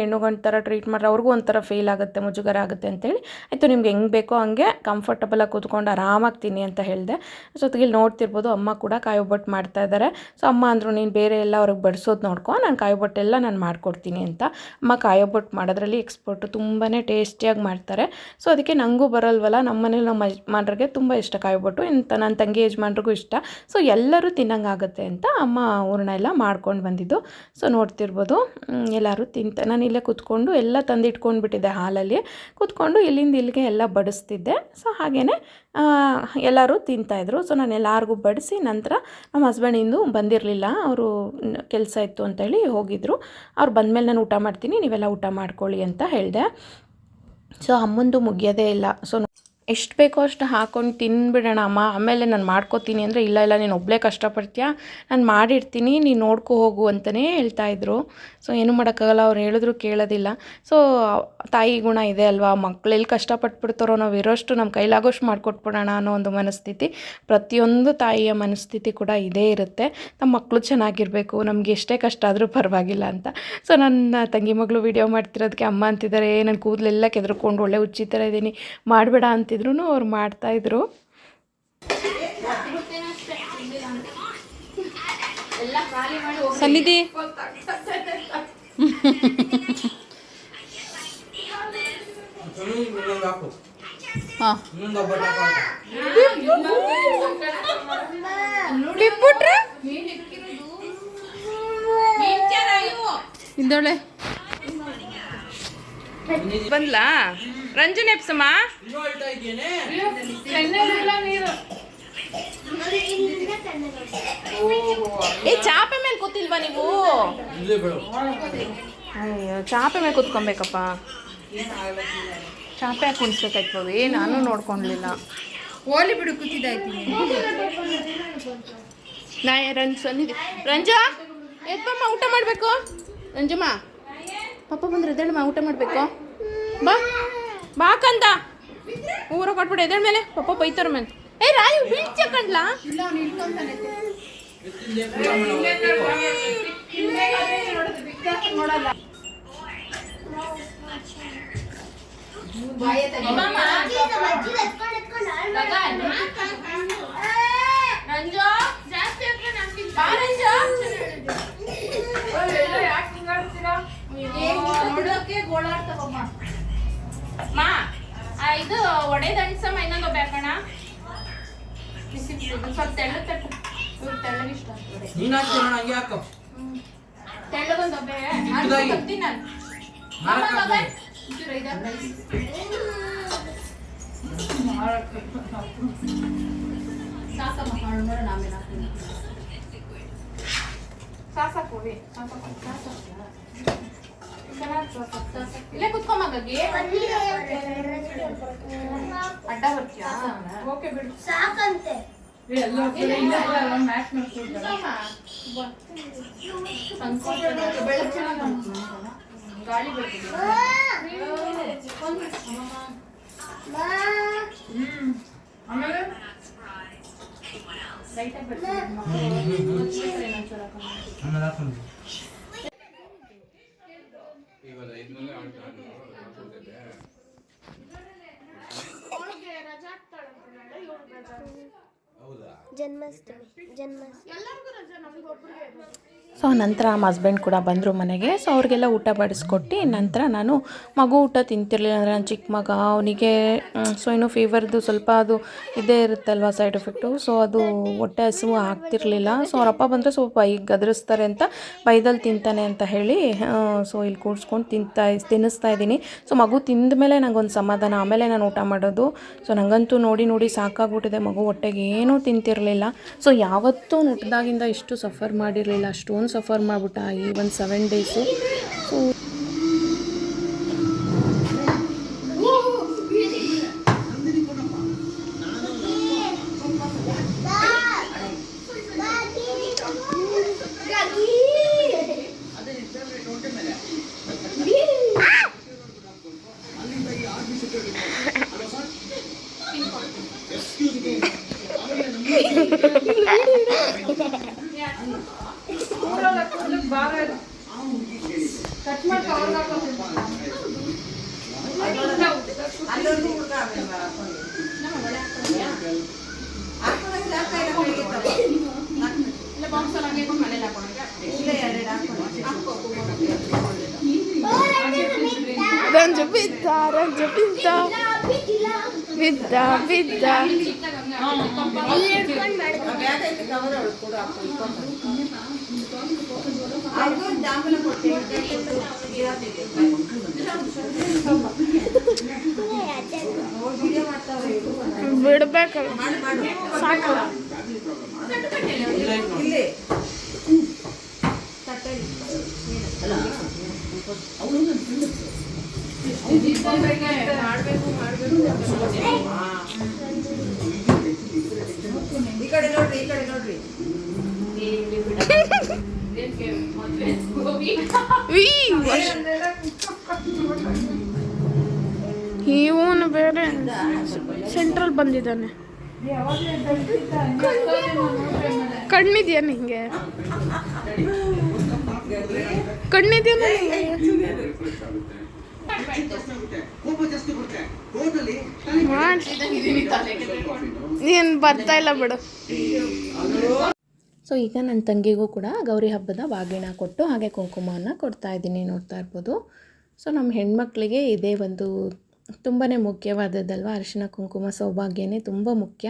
ಹೆಣ್ಣು ಗಂಡು ಥರ ಟ್ರೀಟ್ ಮಾಡ್ರೆ ಅವ್ರಿಗೂ ಒಂಥರ ಫೀಲ್ ಆಗುತ್ತೆ, ಮುಜುಗರ ಆಗುತ್ತೆ ಅಂತೇಳಿ. ಆಯಿತು, ನಿಮ್ಗೆ ಹೆಂಗೆ ಬೇಕೋ ಹಂಗೆ ಕಂಫರ್ಟಬಲಾಗಿ ಕೂತ್ಕೊಂಡು ಆರಾಮಾಗಿ ತಿನ್ನಿ ಅಂತ ಹೇಳಿದೆ. ಜೊತೆಗೆ ಇಲ್ಲಿ ನೋಡ್ತಿರ್ಬೋದು ಅಮ್ಮ ಕೂಡ ಕಾಯಿ ಒಬ್ಬಟ್ಟು ಮಾಡ್ತಾ ಇದ್ದಾರೆ ಸೊ ಅಮ್ಮ ಅಂದರು, ನೀನು ಬೇರೆ ಎಲ್ಲ ಅವ್ರಿಗೆ ಬಡಿಸೋದು ನೋಡ್ಕೊ, ನಾನು ಕಾಯಿ ಒಬ್ಬಟ್ಟೆಲ್ಲ ನಾನು ಮಾಡ್ಕೊಡ್ತೀನಿ ಅಂತ. ಅಮ್ಮ ಕಾಯೋಬೊಟ್ಟು ಮಾಡೋದ್ರಲ್ಲಿ ಎಕ್ಸ್ಪರ್ಟು ತುಂಬಾ ಟೇಸ್ಟಿಯಾಗಿ ಮಾಡ್ತಾರೆ. ಸೊ ಅದಕ್ಕೆ ನನಗೂ ಬರಲ್ವಲ್ಲ? ನಮ್ಮ ಮನೇಲಿ ನಮ್ಮ ಯಜಮಾನ್ರಿಗೆ ತುಂಬ ಇಷ್ಟ ಕಾಯೋಬೊಟ್ಟು ಇಂಥ ನನ್ನ ತಂಗಿ ಯಜಮಾನ್ರಿಗೂ ಇಷ್ಟ. ಸೊ ಎಲ್ಲರೂ ತಿನ್ನಂಗಾಗುತ್ತೆ ಅಂತ ಅಮ್ಮ ಹೂರಣ ಎಲ್ಲ ಮಾಡ್ಕೊಂಡು ಬಂದಿದ್ದು. ಸೊ ನೋಡ್ತಿರ್ಬೋದು. ಎಲ್ಲರೂ ತಿಂತ, ನಾನು ಇಲ್ಲೇ ಕೂತ್ಕೊಂಡು ಎಲ್ಲ ತಂದಿಟ್ಕೊಂಡ್ಬಿಟ್ಟಿದ್ದೆ ಹಾಲಲ್ಲಿ. ಕೂತ್ಕೊಂಡು ಇಲ್ಲಿಂದ ಇಲ್ಲಿಗೆ ಎಲ್ಲ ಬಡಿಸ್ತಿದ್ದೆ. ಸೊ ಹಾಗೆಯೇ ಎಲ್ಲರೂ ತಿಂತಾಯಿದ್ರು ಸೊ ನಾನು ಎಲ್ಲರಿಗೂ ಬಡಿಸಿ ನಂತರ ನಮ್ಮ ಹಸ್ಬೆಂಡಿಂದು ಬಂದಿರಲಿಲ್ಲ. ಅವರು ಕೆಲಸ ಇತ್ತು ಅಂತೇಳಿ ಹೋಗಿದ್ದರು ಅವ್ರು ಬಂದಮೇಲೆ ನಾನು ಊಟ ಮಾಡ್ತೀನಿ, ನೀವೆಲ್ಲ ಊಟ ಮಾಡ್ಕೊಳ್ಳಿ ಅಂತ ಹೇಳಿದೆ. ಸೊ ಅಮ್ಮಂದು ಮುಗಿಯೋದೇ ಇಲ್ಲ. ಸೊ ಎಷ್ಟು ಬೇಕೋ ಅಷ್ಟು ಹಾಕೊಂಡು ತಿನ್ಬಿಡೋಣ, ಅಮ್ಮ. ಆಮೇಲೆ ನಾನು ಮಾಡ್ಕೋತೀನಿ ಅಂದರೆ, ಇಲ್ಲ ಇಲ್ಲ, ನೀನು ಒಬ್ಬಳೇ ಕಷ್ಟಪಡ್ತೀಯಾ? ನಾನು ಮಾಡಿರ್ತೀನಿ, ನೀನು ನೋಡ್ಕೊ ಹೋಗು ಅಂತಲೇ ಹೇಳ್ತಾಯಿದ್ರು ಸೊ ಏನೂ ಮಾಡೋಕ್ಕಾಗಲ್ಲ, ಅವ್ರು ಹೇಳಿದ್ರು ಕೇಳೋದಿಲ್ಲ. ಸೊ ತಾಯಿ ಗುಣ ಇದೆ ಅಲ್ವಾ? ಮಕ್ಳು ಎಲ್ಲಿ ಕಷ್ಟಪಟ್ಬಿಡ್ತಾರೋ ನಾವು ಇರೋಷ್ಟು ನಮ್ಮ ಕೈಲಾಗೋಷ್ಟು ಮಾಡಿಕೊಟ್ಬಿಡೋಣ ಅನ್ನೋ ಒಂದು ಮನಸ್ಥಿತಿ ಪ್ರತಿಯೊಂದು ತಾಯಿಯ ಮನಸ್ಥಿತಿ ಕೂಡ ಇದೇ ಇರುತ್ತೆ. ನಮ್ಮ ಮಕ್ಕಳು ಚೆನ್ನಾಗಿರಬೇಕು, ನಮಗೆ ಎಷ್ಟೇ ಕಷ್ಟ ಆದರೂ ಪರವಾಗಿಲ್ಲ ಅಂತ. ಸೊ ನನ್ನ ತಂಗಿ ಮಗಳು ವೀಡಿಯೋ ಮಾಡ್ತಿರೋದಕ್ಕೆ ಅಮ್ಮ ಅಂತಿದ್ದಾರೆ ನನ್ನ ಕೂದಲೆಲ್ಲ ಕೆದ್ರಕೊಂಡು ಒಳ್ಳೆ ಹುಚ್ಚಿ ಥರ ಇದ್ದೀನಿ. ಮಾಡಬೇಡ ಅಂತಿದ್ರು ಅವ್ರು ಮಾಡ್ತಾಯಿದ್ರು ಸನ್ನಿಧಿ. ಬಂದ್ಲಾ? ರಂಜನ್ ಇಂದೊಳೆ ಬಂದ್ಲಾ ರಂಜನ್ ಎಪ್ಸಮ್ಮ ಏ ಚಾಪೆ ಮೇಲೆ ಕೂತಿಲ್ವಾ ನೀವು? ಅಯ್ಯೋ ಚಾಪೆ ಮೇಲೆ ಕೂತ್ಕೊಬೇಕಪ್ಪ. ಚಾಪೆ ಹಾಕಿ ಕುಣಿಸ್ಬೇಕಾಯ್ತು ಏನು ನಾನು ನೋಡ್ಕೊಳ್ಲಿಲ್ಲ ಓಲಿ ಬಿಡು ಕೂತಿದ್ದಾಯ್ತು ನಾ ರಂಜ್ ರಂಜಾ ಎತ್ತಮ್ಮ ಊಟ ಮಾಡಬೇಕು? ರಂಜಮ್ಮ ಪಾಪ ಬಂದ್ರೆ ಎದ್ದೇಳಮ್ಮ ಊಟ ಮಾಡಬೇಕು. ಬಾ ಬಾ ಕಂದ. ಊರ ಕೊಟ್ಬಿಡು ಎದ್ರ ಮೇಲೆ? ಪಪ್ಪ ಬೈತಾರ ಮೇಲೆ ಏ ರಾಯು ಬೀಳ್ಚ ಕಂಡ್ಲಾ ಮಾ ಇದು ಒಡೆ ದಂಡ್ಸಮ್ಮ ಇನ್ನೊಂದು ಬೇಕಣ ಬಿಸಿ ಬಿಸಿ ಸ್ವಲ್ಪ ತೆಳ್ಳು ತಟ್ಟು. ಇವ್ರು ತೆಳ್ಳಗೆ ಇಷ್ಟ ಆಗ್ತದೆ. ನೀನ್ ಹಂಗೆ ಹಾಕು. ತೆಳ್ಳಗೊಂದು ಒಬ್ಬೆ ನಾನು ನಾನು. ಮಾರಕ್. ಒಂಚೂರು. ಸಾಕಮ್ಮ ಹಾಳು ನೋಡೋಣ ಆಮೇಲೆ ಹಾಕ್ತೀನಿ. ಚೆನ್ನಾಗಿ ಇಲ್ಲೇ ಕುತ್ಕೊಂಬಗಾಗಿ ಅಡ್ಡ ಬರ್ತೀಯಾ? ಓಕೆ ಬಿಡು. ಸಾಕಂತೆ. ಗಾಳಿ ಬರ್ತಿದೆ. ಲೈಟಾಗಿ ಬರ್ತಿದೆ ಆಮೇಲೆ ಹಾಕೊಂಡು. ಜನ್ಮಾಷ್ಟಮಿ ಜನ್ಮಾಷ್ಟಮಿ. ಸೊ ನಂತರ ನಮ್ಮ ಹಸ್ಬೆಂಡ್ ಕೂಡ ಬಂದರು ಮನೆಗೆ. ಸೊ ಅವ್ರಿಗೆಲ್ಲ ಊಟ ಬಡಿಸ್ಕೊಟ್ಟು ನಂತರ ನಾನು ಮಗು ಊಟ ತಿಂತಿರಲಿಲ್ಲ. ಅಂದರೆ ನನ್ನ ಚಿಕ್ಕ ಮಗ ಅವನಿಗೆ ಸೊ ಏನು ಫೀವರ್ದು ಸ್ವಲ್ಪ ಅದು ಇದೇ ಇರುತ್ತಲ್ವ ಸೈಡ್ ಎಫೆಕ್ಟು ಸೊ ಅದು ಹೊಟ್ಟೆ ಹಸಿವು ಆಗ್ತಿರ್ಲಿಲ್ಲ. ಸೊ ಅವರಪ್ಪ ಬಂದರೆ ಸ್ವಲ್ಪ ಬೈ ಗದರಿಸ್ತಾರೆ ಅಂತ ಬೈದಲ್ಲಿ ತಿಂತಾನೆ ಅಂತ ಹೇಳಿ ಸೊ ಇಲ್ಲಿ ಕೂಡಿಸ್ಕೊಂಡು ತಿಂತಾ ತಿನ್ನಿಸ್ತಾ ಇದ್ದೀನಿ. ಸೊ ಮಗು ತಿಂದ ಮೇಲೆ ನನಗೊಂದು ಸಮಾಧಾನ. ಆಮೇಲೆ ನಾನು ಊಟ ಮಾಡೋದು. ಸೊ ನನಗಂತೂ ನೋಡಿ ನೋಡಿ ಸಾಕಾಗ್ಬಿಟ್ಟಿದೆ ಮಗು. ಹೊಟ್ಟೆಗೆ ಏನೂ ತಿಂತಿರಲಿಲ್ಲ. ಸೊ ಯಾವತ್ತೂ ಹುಟ್ಟಿದಾಗಿಂದ ಇಷ್ಟು ಸಫರ್ ಮಾಡಿರಲಿಲ್ಲ. ಅಷ್ಟೊಂದು ಸಫರ್ ಮಾಡಿಬಿಟ್ಟ ಈ ಒಂದು ಸೆವೆನ್ ಡೇಸು ಸೊ ಇಲ್ಲ ಬಾಕ್ಸಲ್ಲಿ ಹಂಗೆ ಇಟ್ಕೊಂಡು ಮನೇಲಿ ರಂಜು ಬಿದ್ದ ರಂಜು ಬಿದ್ದ ಬಿದ್ದ ಬಿದ್ದ ಬಿಡ್ಬೇಕಲ್ಲ ಸಾಕಲ್ಲ ಈ ಕಡೆ ನೋಡ್ರಿ ಈ ಕಡೆ ನೋಡ್ರಿ ಇವನು ಬೇರೆ ಸೆಂಟ್ರಲ್ ಬಂದಿದ್ದಾನೆ. ಕಣ್ಣಿದ್ಯಾ ನಿಂಗೆ? ಕಣ್ಣಿದ್ಯಾ ನೀನ್ ಬರ್ತಾ ಇಲ್ಲ ಬಿಡು. ಸೊ ಈಗ ನನ್ನ ತಂಗಿಗೂ ಕೂಡ ಗೌರಿ ಹಬ್ಬದ ಬಾಗಿಣ ಕೊಟ್ಟು ಹಾಗೆ ಕುಂಕುಮವನ್ನು ಕೊಡ್ತಾ ಇದ್ದೀನಿ ನೋಡ್ತಾ ಇರ್ಬೋದು. ಸೊ ನಮ್ಮ ಹೆಣ್ಮಕ್ಳಿಗೆ ಇದೇ ಒಂದು ತುಂಬಾ ಮುಖ್ಯವಾದದ್ದಲ್ವ? ಅರಿಶಿನ ಕುಂಕುಮ ಸೌಭಾಗ್ಯನೇ ತುಂಬ ಮುಖ್ಯ.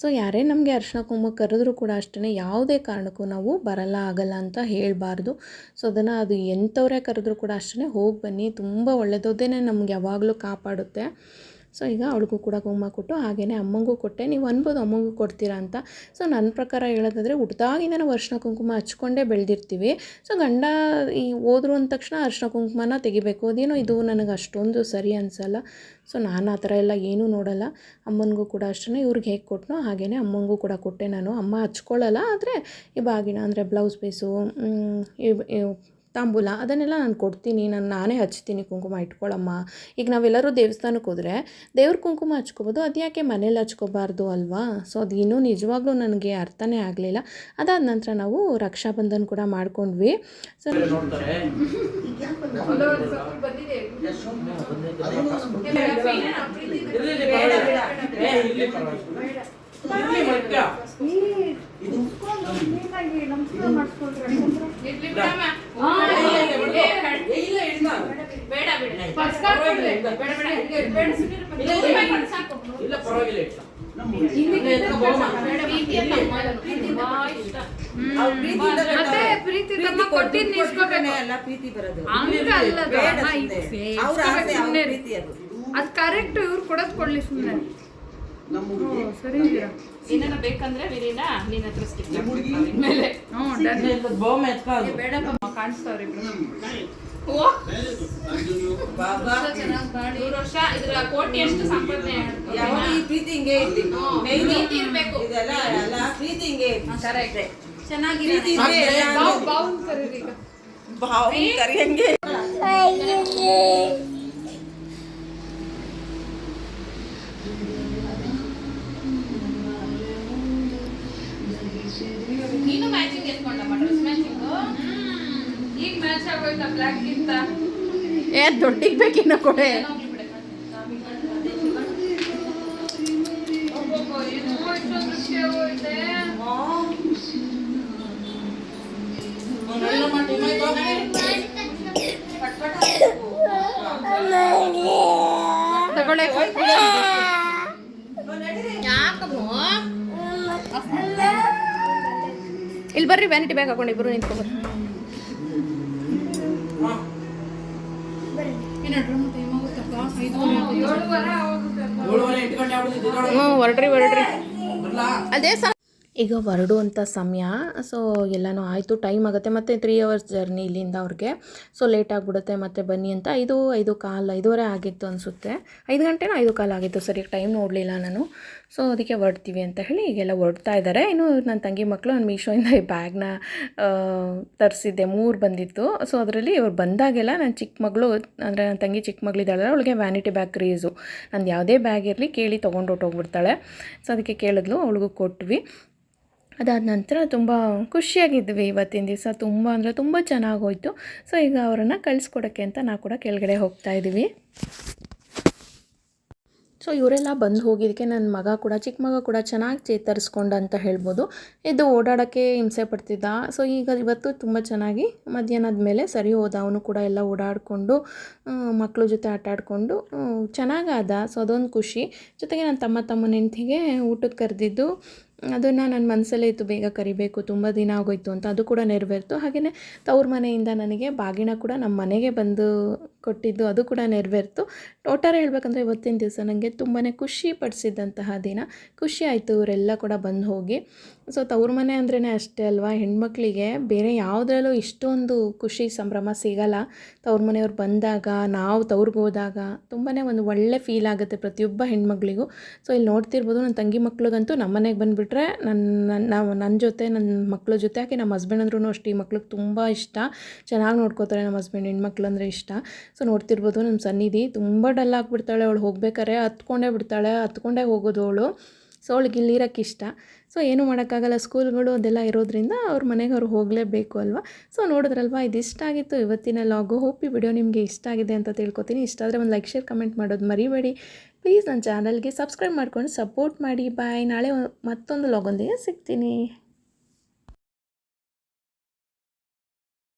ಸೊ ಯಾರೇ ನಮಗೆ ಅರಿಶಿನ ಕುಂಕುಮ ಕರೆದ್ರೂ ಕೂಡ ಅಷ್ಟೇ ಯಾವುದೇ ಕಾರಣಕ್ಕೂ ನಾವು ಬರಲ್ಲ, ಆಗಲ್ಲ ಅಂತ ಹೇಳಬಾರ್ದು. ಸೊ ಅದನ್ನು ಅದು ಎಂಥವರೇ ಕರೆದ್ರೂ ಕೂಡ ಅಷ್ಟೇ ಹೋಗಿ ಬನ್ನಿ. ತುಂಬ ಒಳ್ಳೆಯದೋದೇ ನಮ್ಗೆ ಯಾವಾಗಲೂ ಕಾಪಾಡುತ್ತೆ. ಸೊ ಈಗ ಅವಳಿಗೂ ಕೂಡ ಕುಂಕುಮ ಕೊಟ್ಟು ಹಾಗೆಯೇ ಅಮ್ಮಂಗೂ ಕೊಟ್ಟೆ. ನೀವು ಅನ್ಬೋದು ಅಮ್ಮಂಗೂ ಕೊಡ್ತೀರಾ ಅಂತ. ಸೊ ನನ್ನ ಪ್ರಕಾರ ಹೇಳೋದಾದರೆ ಹುಟ್ದಾಗಿಂದ ನಾವು ಅರಿಶಿನ ಕುಂಕುಮ ಹಚ್ಕೊಂಡೇ ಬೆಳೆದಿರ್ತೀವಿ. ಸೊ ಗಂಡ ಈ ಹೋದ್ರು ಅಂದ ತಕ್ಷಣ ಅರ್ಶಿನ ಕುಂಕುಮನ ತೆಗಿಬೇಕು. ಅದೇನೋ ಇದು ನನಗೆ ಅಷ್ಟೊಂದು ಸರಿ ಅನಿಸಲ್ಲ. ಸೊ ನಾನು ಆ ಥರ ಎಲ್ಲ ಏನೂ ನೋಡಲ್ಲ. ಅಮ್ಮನಿಗೂ ಕೂಡ ಅಷ್ಟೇ ಇವ್ರಿಗೆ ಹೇಗೆ ಕೊಟ್ಟನೋ ಹಾಗೆಯೇ ಅಮ್ಮಂಗೂ ಕೂಡ ಕೊಟ್ಟೆ ನಾನು. ಅಮ್ಮ ಹಚ್ಕೊಳ್ಳಲ್ಲ. ಆದರೆ ಈ ಬಾಗಿನ ಅಂದರೆ ಬ್ಲೌಸ್ ಪೀಸು ತಾಂಬೂಲ ಅದನ್ನೆಲ್ಲ ನಾನು ಕೊಡ್ತೀನಿ ನಾನು ನಾನೇ ಹಚ್ತೀನಿ ಕುಂಕುಮ ಇಟ್ಕೊಳ್ಳಮ್ಮ. ಈಗ ನಾವೆಲ್ಲರೂ ದೇವಸ್ಥಾನಕ್ಕೆ ಹೋದರೆ ದೇವ್ರ ಕುಂಕುಮ ಹಚ್ಕೋಬೋದು ಅದು ಯಾಕೆ ಮನೇಲಿ ಹಚ್ಕೋಬಾರ್ದು ಅಲ್ವಾ? ಸೊ ಅದು ಇನ್ನೂ ನಿಜವಾಗ್ಲೂ ನನಗೆ ಅರ್ಥನೇ ಆಗಲಿಲ್ಲ. ಅದಾದ ನಂತರ ನಾವು ರಕ್ಷಾಬಂಧನ್ ಕೂಡ ಮಾಡ್ಕೊಂಡ್ವಿ. ಸೊ ನೋಡ್ತಾರೆ. ಇಲ್ಲ. ಪರವಾಗಿಲ್ಲ, ಇಟ್ಟ. ಅದು. ಕರೆಕ್ಟ್ ಇವ್ರು ಕೊಡೋದು ಕೊಡ್ಲಿ ಸುಮ್ಮನೆ ಸರಿ ಏನಾರ ಬೇಕಂದ್ರೆ ವಿರೀನಾ ನಿನ್ನ ಹತ್ರ ಸ್ಟಿಕ್ ಮೇಲೆ ಹ್ಞೂ ಕಾಣಿಸ್ತಾವ್ರಿ ನೂರು ವರ್ಷ? ಇದ್ರ ಕೋಟಿ ಎಷ್ಟು ಸಂಪಾದನೆ ಯಾವಾಗ ಈ ಪ್ರೀತಿ ಹಿಂಗೆ ಐತಿ Main ಪ್ರೀತಿ ಇರ್ಬೇಕು. ಇದೆಲ್ಲ ಎಲ್ಲ ಪ್ರೀತಿ ಹಿಂಗೆ ಕರೆಕ್ಟ್ ಚೆನ್ನಾಗಿ ಪ್ರೀತಿ ಬಾವು ಬಾವು ಕರೀರಿ ಈಗ. ಭಾವ ಕರಿಯಂಗೆ ಏ ದೊಡ್ಡಿಗೆ ಬೇಕಿನ್ನ ಕೊಡೆ. ತಗೊಳ್ಳೆ ಇಲ್ಲಿ ಬರ್ರಿ ವ್ಯಾನಿಟಿ ಬ್ಯಾಗ್ ಹಾಕೊಂಡು ಇಬ್ಬರು ನಿಂತ್ಕೊಬರ್ರಿ ಹ್ಞೂ ಹೊರಟ್ರಿ ಬರ್ಲಾ? ಅದೇ ಸ ಈಗ ಹೊರಡುವಂಥ ಸಮಯ ಸೊ ಎಲ್ಲನೂ ಆಯಿತು ಟೈಮ್ ಆಗುತ್ತೆ. ಮತ್ತು ತ್ರೀ ಅವರ್ಸ್ ಜರ್ನಿ ಇಲ್ಲಿಂದ ಅವ್ರಿಗೆ. ಸೊ ಲೇಟ್ ಆಗಿಬಿಡುತ್ತೆ, ಮತ್ತು ಬನ್ನಿ ಅಂತ ಐದು ಐದು ಕಾಲು, ಐದುವರೆ ಆಗಿತ್ತು ಅನಿಸುತ್ತೆ. ಐದು ಗಂಟೆನೂ ಐದು ಕಾಲು ಆಗಿತ್ತು ಸರಿಯಾಗಿ ಟೈಮ್ ನೋಡಲಿಲ್ಲ ನಾನು. ಸೊ ಅದಕ್ಕೆ ಹೊರಡ್ತೀವಿ ಅಂತ ಹೇಳಿ ಈಗೆಲ್ಲ ಹೊರಡ್ತಾ ಇದ್ದಾರೆ ಇನ್ನು ನನ್ನ ತಂಗಿ ಮಕ್ಕಳು ನಾನು ಮೀಶೋಯಿಂದ ಈ ಬ್ಯಾಗ್ನ ತರಿಸಿದ್ದೆ. ಮೂರು ಬಂದಿತ್ತು. ಸೊ ಅದರಲ್ಲಿ ಇವ್ರು ಬಂದಾಗೆಲ್ಲ ನನ್ನ ಚಿಕ್ಕ ಮಗಳು, ಅಂದರೆ ನನ್ನ ತಂಗಿ ಚಿಕ್ಕ ಮಗಳಿದ್ದಾಳೆ ಅವಳಿಗೆ ವ್ಯಾನಿಟಿ ಬ್ಯಾಗ್ ಕ್ರೇಜು ನಂದು ಯಾವುದೇ ಬ್ಯಾಗ್ ಇರಲಿ ಕೇಳಿ ತೊಗೊಂಡು ಹೊಟ್ಟೋಗ್ಬಿಡ್ತಾಳೆ ಸೊ ಅದಕ್ಕೆ ಕೇಳಿದ್ಲು, ಅವಳಿಗೂ ಕೊಟ್ವಿ. ಅದಾದ ನಂತರ ತುಂಬ ಖುಷಿಯಾಗಿದ್ವಿ ಇವತ್ತಿನ ದಿವಸ. ತುಂಬ ಅಂದರೆ ತುಂಬ ಚೆನ್ನಾಗೋಯ್ತು. ಸೊ ಈಗ ಅವರನ್ನು ಕಳಿಸ್ಕೊಡೋಕ್ಕೆ ಅಂತ ನಾವು ಕೂಡ ಕೆಳಗಡೆ ಹೋಗ್ತಾ ಇದ್ದೀವಿ ಸೊ ಇವರೆಲ್ಲ ಬಂದು ಹೋಗಿದ್ದಕ್ಕೆ ನನ್ನ ಮಗ ಕೂಡ ಚಿಕ್ಕ ಮಗ ಕೂಡ ಚೆನ್ನಾಗಿ ಚೇತರಿಸ್ಕೊಂಡ ಅಂತ ಹೇಳ್ಬೋದು. ಇದು ಓಡಾಡೋಕ್ಕೆ ಹಿಂಸೆ ಪಡ್ತಿದ್ದ. ಸೊ ಈಗ ಇವತ್ತು ತುಂಬ ಚೆನ್ನಾಗಿ ಮಧ್ಯಾಹ್ನದ ಮೇಲೆ ಸರಿ ಹೋದ. ಅವನು ಕೂಡ ಎಲ್ಲ ಓಡಾಡಿಕೊಂಡು ಮಕ್ಕಳ ಜೊತೆ ಆಟಾಡಿಕೊಂಡು ಚೆನ್ನಾಗಾದ ಸೊ ಅದೊಂದು ಖುಷಿ. ಜೊತೆಗೆ ನನ್ನ ತಮ್ಮ ತಮ್ಮನ ಹೆಂಡ್ತಿಗೆ ಊಟಕ್ಕೆ ಕರೆದಿದ್ದು ಅದನ್ನು ನನ್ನ ಮನಸ್ಸಲ್ಲೇ ಇತ್ತು, ಬೇಗ ಕರಿಬೇಕು, ತುಂಬ ದಿನ ಆಗೋಯ್ತು ಅಂತ ಅದು ಕೂಡ ನೆರವೇರ್ತು. ಹಾಗೆಯೇ ತವ್ರ ಮನೆಯಿಂದ ನನಗೆ ಬಾಗಿನ ಕೂಡ ನಮ್ಮ ಮನೆಗೆ ಬಂದು ಕೊಟ್ಟಿದ್ದು ಅದು ಕೂಡ ನೆರವೇರ್ತು. ಟೋಟಲ್ ಹೇಳ್ಬೇಕಂದ್ರೆ ಇವತ್ತಿನ ದಿವಸ ನನಗೆ ತುಂಬಾ ಖುಷಿ ಪಡಿಸಿದ್ದಂತಹ ದಿನ. ಖುಷಿ ಆಯಿತು ಇವರೆಲ್ಲ ಕೂಡ ಬಂದು ಹೋಗಿ. ಸೊ ತವ್ರ ಮನೆ ಅಂದ್ರೇ ಅಷ್ಟೇ ಅಲ್ವಾ? ಹೆಣ್ಮಕ್ಳಿಗೆ ಬೇರೆ ಯಾವುದ್ರಲ್ಲೂ ಇಷ್ಟೊಂದು ಖುಷಿ, ಸಂಭ್ರಮ ಸಿಗಲ್ಲ. ತವ್ರ ಮನೆಯವ್ರು ಬಂದಾಗ, ನಾವು ತವ್ರಿಗೆ ಹೋದಾಗ ತುಂಬಾ ಒಂದು ಒಳ್ಳೆ ಫೀಲ್ ಆಗುತ್ತೆ ಪ್ರತಿಯೊಬ್ಬ ಹೆಣ್ಮಕ್ಳಿಗೂ. ಸೊ ಇಲ್ಲಿ ನೋಡ್ತಿರ್ಬೋದು ನನ್ನ ತಂಗಿ ಮಕ್ಳಿಗಂತೂ ನಮ್ಮ ಮನೆಗೆ ಬಂದುಬಿಟ್ರೆ ನನ್ನ ನನ್ನ ಜೊತೆ ನನ್ನ ಮಕ್ಳ ಜೊತೆ ಯಾಕೆ ನಮ್ಮ ಹಸ್ಬೆಂಡ್ ಅಂದ್ರೂ ಅಷ್ಟೇ. ಈ ಮಕ್ಳಿಗೆ ತುಂಬ ಇಷ್ಟ. ಚೆನ್ನಾಗಿ ನೋಡ್ಕೋತಾರೆ ನಮ್ಮ ಹಸ್ಬೆಂಡ್ ಹೆಣ್ಮಕ್ಳು ಅಂದರೆ ಇಷ್ಟ. ಸೊ ನೋಡ್ತಿರ್ಬೋದು ನಮ್ಮ ಸನ್ನಿಧಿ ತುಂಬ ಡಲ್ ಆಗಿಬಿಡ್ತಾಳೆ, ಅವಳು ಹೋಗ್ಬೇಕಾರೆ ಹತ್ಕೊಂಡೇ ಬಿಡ್ತಾಳೆ, ಹತ್ಕೊಂಡೇ ಹೋಗೋದು ಅವಳು. ಸೊ ಅವಳಿಗೆ ಇಲ್ಲಿರೋಕ್ಕೆ ಇಷ್ಟ. ಸೊ ಏನು ಮಾಡೋಕ್ಕಾಗಲ್ಲ, ಸ್ಕೂಲ್ಗಳು ಅದೆಲ್ಲ ಇರೋದ್ರಿಂದ ಅವ್ರ ಮನೆಗೆ ಅವ್ರು ಹೋಗಲೇಬೇಕು ಅಲ್ವಾ? ಸೊ ನೋಡಿದ್ರಲ್ವಾ, ಇದಿಷ್ಟ ಆಗಿತ್ತು ಇವತ್ತಿನ ಲಾಗು. ಹೋಪ್ ಈ ವಿಡಿಯೋ ನಿಮಗೆ ಇಷ್ಟ ಆಗಿದೆ ಅಂತ ತಿಳ್ಕೊತೀನಿ. ಇಷ್ಟ ಆದರೆ ಒಂದು ಲೈಕ್ ಶೇರ್ ಕಮೆಂಟ್ ಮಾಡೋದು ಮರಿಬೇಡಿ. ಪ್ಲೀಸ್ ನನ್ನ ಚಾನಲ್ಗೆ ಸಬ್ಸ್ಕ್ರೈಬ್ ಮಾಡ್ಕೊಂಡು ಸಪೋರ್ಟ್ ಮಾಡಿ. ಬಾಯ್ ನಾಳೆ ಮತ್ತೊಂದು ಲಾಗೊಂದಿಗೆ ಸಿಗ್ತೀನಿ.